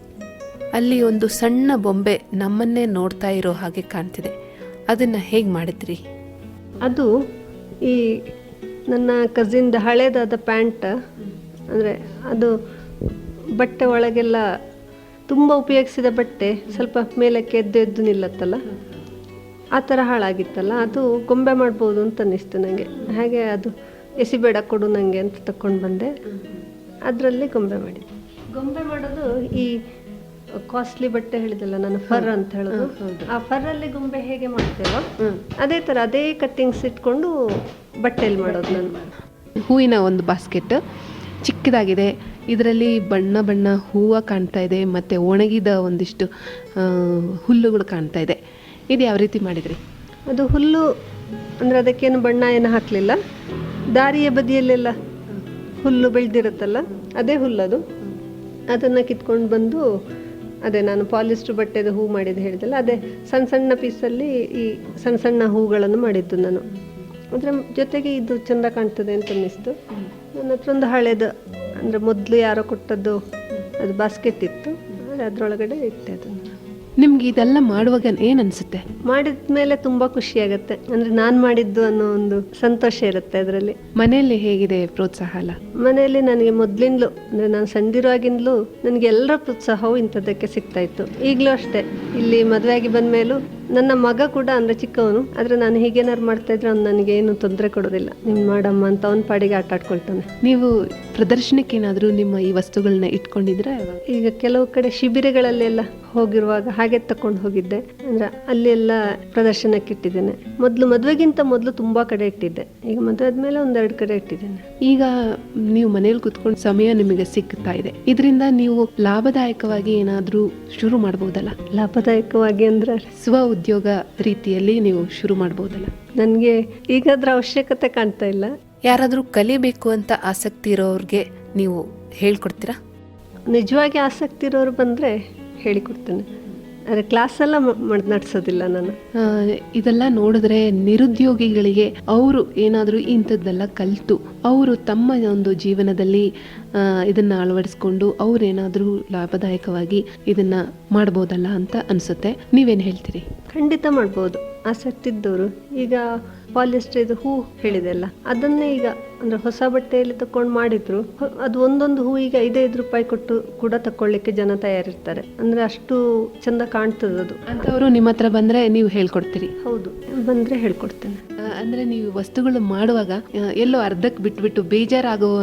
Speaker 1: ಅಲ್ಲಿ ಒಂದು ಸಣ್ಣ ಬೊಂಬೆ ನಮ್ಮನ್ನೇ ನೋಡ್ತಾ ಇರೋ ಹಾಗೆ ಕಾಣ್ತಿದೆ. ಅದನ್ನು ಹೇಗೆ ಮಾಡಿದ್ರಿ?
Speaker 2: ಅದು ಈ ನನ್ನ ಕಸಿನ್ದ ಹಳೇದಾದ ಪ್ಯಾಂಟ್. ಅಂದರೆ ಅದು ಬಟ್ಟೆ ಒಳಗೆಲ್ಲ ತುಂಬ ಉಪಯೋಗಿಸಿದ ಬಟ್ಟೆ. ಸ್ವಲ್ಪ ಮೇಲಕ್ಕೆ ಎದ್ದು ಎದ್ದು ನಿಲ್ಲತ್ತಲ್ಲ? ಆ ಥರ ಹಾಳಾಗಿತ್ತಲ್ಲ ಅದು ಗೊಂಬೆ ಮಾಡ್ಬೋದು ಅಂತ ಅನ್ನಿಸ್ತು ನನಗೆ ಹಾಗೆ ಅದು ಎಸಿ ಬೇಡ ಕೊಡು ನನಗೆ ಅಂತ ತಕೊಂಡು ಬಂದೆ. ಅದರಲ್ಲಿ ಗೊಂಬೆ ಮಾಡಿ ಗೊಂಬೆ ಮಾಡೋದು ಈ ಕಾಸ್ಟ್ಲಿ ಬಟ್ಟೆ ಹೇಳಿದಲ್ಲ ನಾನು ಫರ್ ಅಂತ ಹೇಳೋದು. ಆ ಫರ್ರಲ್ಲಿ ಗೊಂಬೆ ಹೇಗೆ ಮಾಡ್ತೇವೋ ಅದೇ ಥರ ಅದೇ ಕಟ್ಟಿಂಗ್ಸ್ ಇಟ್ಕೊಂಡು ಬಟ್ಟೆಯಲ್ಲಿ ಮಾಡೋದು ನಾನು.
Speaker 1: ಹೂವಿನ ಒಂದು ಬಾಸ್ಕೆಟ್ ಚಿಕ್ಕದಾಗಿದೆ. ಇದರಲ್ಲಿ ಬಣ್ಣ ಬಣ್ಣ ಹೂವು ಕಾಣ್ತಾ ಇದೆ ಮತ್ತು ಒಣಗಿದ ಒಂದಿಷ್ಟು ಹುಲ್ಲುಗಳು ಕಾಣ್ತಾ ಇದೆ. ಇದು ಯಾವ ರೀತಿ ಮಾಡಿದ್ರಿ?
Speaker 2: ಅದು ಹುಲ್ಲು, ಅಂದರೆ ಅದಕ್ಕೇನು ಬಣ್ಣ ಏನು ಹಾಕಲಿಲ್ಲ. ದಾರಿಯ ಬದಿಯಲ್ಲೆಲ್ಲ ಹುಲ್ಲು ಬೆಳೆದಿರುತ್ತಲ್ಲ, ಅದೇ ಹುಲ್ಲದು. ಅದನ್ನು ಕಿತ್ಕೊಂಡು ಬಂದು, ಅದೇ ನಾನು ಪಾಲಿಸ್ಟ್ರ್ ಬಟ್ಟೆದು ಹೂ ಮಾಡಿದ್ದು ಹೇಳಿದಲ್ಲ ಅದೇ ಸಣ್ಣ ಸಣ್ಣ ಪೀಸಲ್ಲಿ ಈ ಸಣ್ಣ ಸಣ್ಣ ಹೂಗಳನ್ನು ಮಾಡಿದ್ದು ನಾನು. ಅದರ ಜೊತೆಗೆ ಇದು ಚೆಂದ ಕಾಣ್ತದೆ ಅಂತ ಅನ್ನಿಸ್ತು. ನನ್ನ ಹತ್ರ ಒಂದು ಹಳೇದು, ಅಂದರೆ ಮೊದಲು ಯಾರೋ ಕೊಟ್ಟದ್ದು ಅದು ಬಾಸ್ಕೆಟ್ ಇತ್ತು. ಅದರೊಳಗಡೆ ಇಟ್ಟೆ ಅದನ್ನು.
Speaker 1: ನಿಮ್ಗೆ ಇದೆಲ್ಲ ಮಾಡುವಾಗ ಏನ್ ಅನ್ಸುತ್ತೆ
Speaker 2: ಮಾಡಿದ ಮೇಲೆ ಖುಷಿ ಆಗುತ್ತೆ ಅಂದ್ರೆ ನಾನು ಮಾಡಿದ್ದು ಅನ್ನೋ ಒಂದು ಸಂತೋಷ ಇರುತ್ತೆ ಅದರಲ್ಲಿ.
Speaker 1: ಮನೆಯಲ್ಲಿ ಹೇಗಿದೆ ಪ್ರೋತ್ಸಾಹ ಅಲ್ಲ
Speaker 2: ಮನೆಯಲ್ಲಿ ನನಗೆ ಮೊದ್ಲಿಂದ್ಲು ಅಂದ್ರೆ ನಾನು ಸಣ್ಣದಿರುವಾಗಿಂದಲೂ ನನಗೆ ಎಲ್ಲರ ಪ್ರೋತ್ಸಾಹವು ಇಂಥದ್ದಕ್ಕೆ ಸಿಗ್ತಾ ಇತ್ತು. ಈಗಲೂ ಅಷ್ಟೇ. ಇಲ್ಲಿ ಮದುವೆಯಾಗಿ ಬಂದ ಮೇಲೂ ನನ್ನ ಮಗ ಕೂಡ ಅಂದರೆ ಚಿಕ್ಕವನು ಆದರೆ ನಾನು ಹೀಗೇನಾರು ಮಾಡ್ತಾ ಇದ್ರೆ ಅವ್ನು ನನಗೆ ಏನು ತೊಂದರೆ ಕೊಡೋದಿಲ್ಲ. ನೀನು ಮಾಡಮ್ಮ ಅಂತ ಅವನ ಪಾಡಿಗೆ ಆಟ ಆಡ್ಕೊಳ್ತಾನೆ.
Speaker 1: ನೀವು ಪ್ರದರ್ಶನಕ್ಕೆ ಏನಾದರೂ ನಿಮ್ಮ ಈ ವಸ್ತುಗಳನ್ನ ಇಟ್ಕೊಂಡಿದ್ರೆ
Speaker 2: ಈಗ ಕೆಲವು ಕಡೆ ಶಿಬಿರಗಳಲ್ಲೆಲ್ಲ ಹೋಗಿರುವಾಗ ಹಾಗೆ ತಕೊಂಡು ಹೋಗಿದ್ದೆ. ಅಂದ್ರೆ ಅಲ್ಲೆಲ್ಲ ಪ್ರದರ್ಶನಕ್ಕೆ ಇಟ್ಟಿದ್ದೇನೆ. ಮೊದಲು ಮದುವೆಗಿಂತ ಮೊದಲು ತುಂಬಾ ಕಡೆ ಇಟ್ಟಿದ್ದೆ. ಈಗ ಮದುವೆ ಆದ್ಮೇಲೆ ಒಂದೆರಡು ಕಡೆ ಇಟ್ಟಿದ್ದೇನೆ.
Speaker 1: ಈಗ ನೀವು ಮನೇಲಿ ಕುತ್ಕೊಂಡು ಸಮಯ ನಿಮಗೆ ಸಿಗ್ತಾ ಇದೆ. ಇದರಿಂದ ನೀವು ಲಾಭದಾಯಕವಾಗಿ ಏನಾದರೂ ಶುರು ಮಾಡಬಹುದಲ್ಲ
Speaker 2: ಲಾಭದಾಯಕವಾಗಿ ಅಂದ್ರೆ
Speaker 1: ಸ್ವ ಉದ್ಯೋಗ ರೀತಿಯಲ್ಲಿ ನೀವು ಶುರು ಮಾಡ್ಬೋದಲ್ಲ?
Speaker 2: ನನಗೆ ಈಗ ಅದರ ಅವಶ್ಯಕತೆ ಕಾಣ್ತಾ ಇಲ್ಲ.
Speaker 1: ಯಾರಾದರೂ ಕಲಿಬೇಕು ಅಂತ ಆಸಕ್ತಿ ಇರೋರಿಗೆ ನೀವು ಹೇಳ್ಕೊಡ್ತೀರಾ?
Speaker 2: ನಿಜವಾಗಿ ಆಸಕ್ತಿ ಇರೋರು ಬಂದರೆ ಹೇಳಿಕೊಡ್ತೇನೆ. ಆದರೆ ಕ್ಲಾಸೆಲ್ಲ ನಡೆಸೋದಿಲ್ಲ ನಾನು.
Speaker 1: ಇದೆಲ್ಲ ನೋಡಿದ್ರೆ ನಿರುದ್ಯೋಗಿಗಳಿಗೆ ಅವರು ಏನಾದರೂ ಇಂಥದ್ದೆಲ್ಲ ಕಲಿತು ಅವರು ತಮ್ಮ ಒಂದು ಜೀವನದಲ್ಲಿ ಇದನ್ನು ಅಳವಡಿಸ್ಕೊಂಡು ಅವ್ರೇನಾದರೂ ಲಾಭದಾಯಕವಾಗಿ ಇದನ್ನ ಮಾಡ್ಬೋದಲ್ಲ ಅಂತ ಅನ್ಸುತ್ತೆ. ನೀವೇನು ಹೇಳ್ತೀರಿ?
Speaker 2: ಖಂಡಿತ ಮಾಡ್ಬೋದು. ಆಸಕ್ತಿ ಇದ್ದವರು ಈಗ ಪಾಲಿಸ್ಟರ್ ಇದು ಹೂ ಹೇಳಿದೆಲ್ಲ ಅದನ್ನೇ ಈಗ ಅಂದ್ರೆ ಹೊಸ ಬಟ್ಟೆಯಲ್ಲಿ ತಕೊಂಡು ಮಾಡಿದ್ರು ಅದು ಒಂದೊಂದು ಹೂವಿಗೆ ಈಗ ಐದೈದು ರೂಪಾಯಿ ಕೊಟ್ಟು ಕೂಡ ತಕೊಳ್ಳಿಕ್ಕೆ ಜನ ತಯಾರಿರ್ತಾರೆ. ಅಂದ್ರೆ ಅಷ್ಟು ಚಂದ ಕಾಣ್ತದೆ ಅದು.
Speaker 1: ಅಂಥವರು ನಿಮ್ಮ ಹತ್ರ ಬಂದ್ರೆ ನೀವು ಹೇಳ್ಕೊಡ್ತೀರಿ?
Speaker 2: ಹೌದು ಬಂದ್ರೆ ಹೇಳ್ಕೊಡ್ತೇನೆ.
Speaker 1: ಅಂದರೆ ನೀವು ವಸ್ತುಗಳು ಮಾಡುವಾಗ ಎಲ್ಲೋ ಅರ್ಧಕ್ಕೆ ಬಿಟ್ಬಿಟ್ಟು ಬೇಜಾರಾಗುವ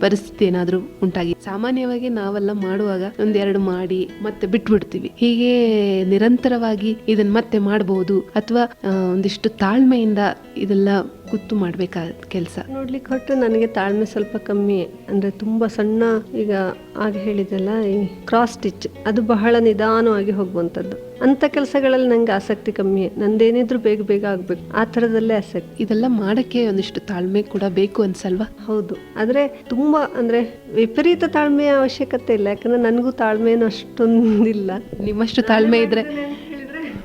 Speaker 1: ಪರಿಸ್ಥಿತಿ ಏನಾದರೂ ಉಂಟಾಗಿ. ಸಾಮಾನ್ಯವಾಗಿ ನಾವೆಲ್ಲ ಮಾಡುವಾಗ ಒಂದೆರಡು ಮಾಡಿ ಮತ್ತೆ ಬಿಟ್ಬಿಡ್ತೀವಿ. ಹೀಗೆ ನಿರಂತರವಾಗಿ ಇದನ್ನ ಮತ್ತೆ ಮಾಡಬಹುದು ಅಥವಾ ಒಂದಿಷ್ಟು ತಾಳ್ಮೆಯಿಂದ ಇದೆಲ್ಲ ಕೂತು ಮಾಡ್ಬೇಕಾದ ಕೆಲಸ.
Speaker 2: ನೋಡ್ಲಿಕ್ಕೆ ಹೊಟ್ಟು ನನಗೆ ತಾಳ್ಮೆ ಸ್ವಲ್ಪ ಕಮ್ಮಿ ಅಂದ್ರೆ ತುಂಬಾ ಸಣ್ಣ ಈಗ ಆಗ ಹೇಳಿದೆಲ್ಲ ಈ ಕ್ರಾಸ್ ಸ್ಟಿಚ್ ಅದು ಬಹಳ ನಿಧಾನವಾಗಿ ಹೋಗುವಂಥದ್ದು. ಅಂತ ಕೆಲಸಗಳಲ್ಲಿ ನಂಗೆ ಆಸಕ್ತಿ ಕಮ್ಮಿ ನಂದೇನಿದ್ರು ಬೇಗ ಬೇಗ ಆಗಬೇಕು ಆ ಥರದಲ್ಲೇ ಆಸಕ್ತಿ.
Speaker 1: ಇದೆಲ್ಲ ಮಾಡಕ್ಕೆ ಒಂದಿಷ್ಟು ತಾಳ್ಮೆ ಕೂಡ ಬೇಕು ಅನ್ಸಲ್ವಾ?
Speaker 2: ಹೌದು ಆದರೆ ತುಂಬ ಅಂದರೆ ವಿಪರೀತ ತಾಳ್ಮೆಯ ಅವಶ್ಯಕತೆ ಇಲ್ಲ ಯಾಕಂದರೆ ನನಗೂ ತಾಳ್ಮೆನೂ ಅಷ್ಟೊಂದಿಲ್ಲ.
Speaker 1: ನಿಮ್ಮಷ್ಟು ತಾಳ್ಮೆ ಇದ್ರೆ?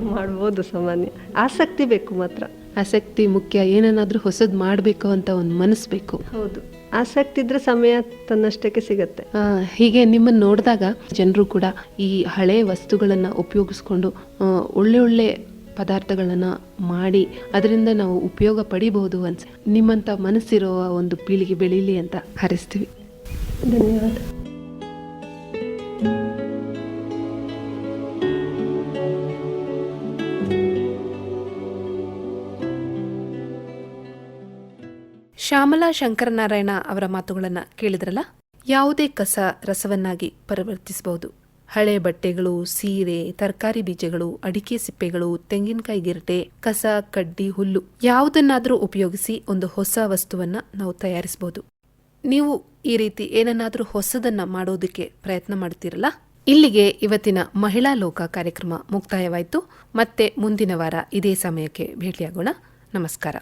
Speaker 2: ಮಾಡ್ಬೋದು ಸಾಮಾನ್ಯ. ಆಸಕ್ತಿ ಬೇಕು ಮಾತ್ರ.
Speaker 1: ಆಸಕ್ತಿ ಮುಖ್ಯ ಏನನ್ನಾದ್ರೂ ಹೊಸದು ಮಾಡಬೇಕು ಅಂತ ಒಂದು ಮನಸ್ಬೇಕು.
Speaker 2: ಹೌದು. ಆಸಕ್ತಿ ಇದ್ರೆ ಸಮಯ ತನ್ನಷ್ಟಕ್ಕೆ ಸಿಗತ್ತೆ.
Speaker 1: ಹೀಗೆ ನಿಮ್ಮನ್ನು ನೋಡಿದಾಗ ಜನರು ಕೂಡ ಈ ಹಳೆ ವಸ್ತುಗಳನ್ನು ಉಪಯೋಗಿಸ್ಕೊಂಡು ಒಳ್ಳೆ ಒಳ್ಳೆ ಪದಾರ್ಥಗಳನ್ನು ಮಾಡಿ ಅದರಿಂದ ನಾವು ಉಪಯೋಗ ಪಡಿಬಹುದು ಅನ್ಸ ನಿಮ್ಮಂಥ ಮನಸ್ಸಿರುವ ಒಂದು ಪೀಳಿಗೆ ಬೆಳೀಲಿ ಅಂತ ಹರಿಸ್ತೀವಿ.
Speaker 2: ಧನ್ಯವಾದ.
Speaker 1: ಶ್ಯಾಮಲಾ ಶಂಕರನಾರಾಯಣ ಅವರ ಮಾತುಗಳನ್ನು ಕೇಳಿದ್ರಲ್ಲ? ಯಾವುದೇ ಕಸ ರಸವನ್ನಾಗಿ ಪರಿವರ್ತಿಸಬಹುದು. ಹಳೆ ಬಟ್ಟೆಗಳು, ಸೀರೆ, ತರಕಾರಿ ಬೀಜಗಳು, ಅಡಿಕೆ ಸಿಪ್ಪೆಗಳು, ತೆಂಗಿನಕಾಯಿ ಗಿರಟೆ, ಕಸ, ಕಡ್ಡಿ, ಹುಲ್ಲು ಯಾವುದನ್ನಾದರೂ ಉಪಯೋಗಿಸಿ ಒಂದು ಹೊಸ ವಸ್ತುವನ್ನ ನಾವು ತಯಾರಿಸಬಹುದು. ನೀವು ಈ ರೀತಿ ಏನನ್ನಾದರೂ ಹೊಸದನ್ನ ಮಾಡೋದಕ್ಕೆ ಪ್ರಯತ್ನ ಮಾಡ್ತೀರಲ್ಲ? ಇಲ್ಲಿಗೆ ಇವತ್ತಿನ ಮಹಿಳಾ ಲೋಕ ಕಾರ್ಯಕ್ರಮ ಮುಕ್ತಾಯವಾಯಿತು. ಮತ್ತೆ ಮುಂದಿನ ವಾರ ಇದೇ ಸಮಯಕ್ಕೆ ಭೇಟಿಯಾಗೋಣ. ನಮಸ್ಕಾರ.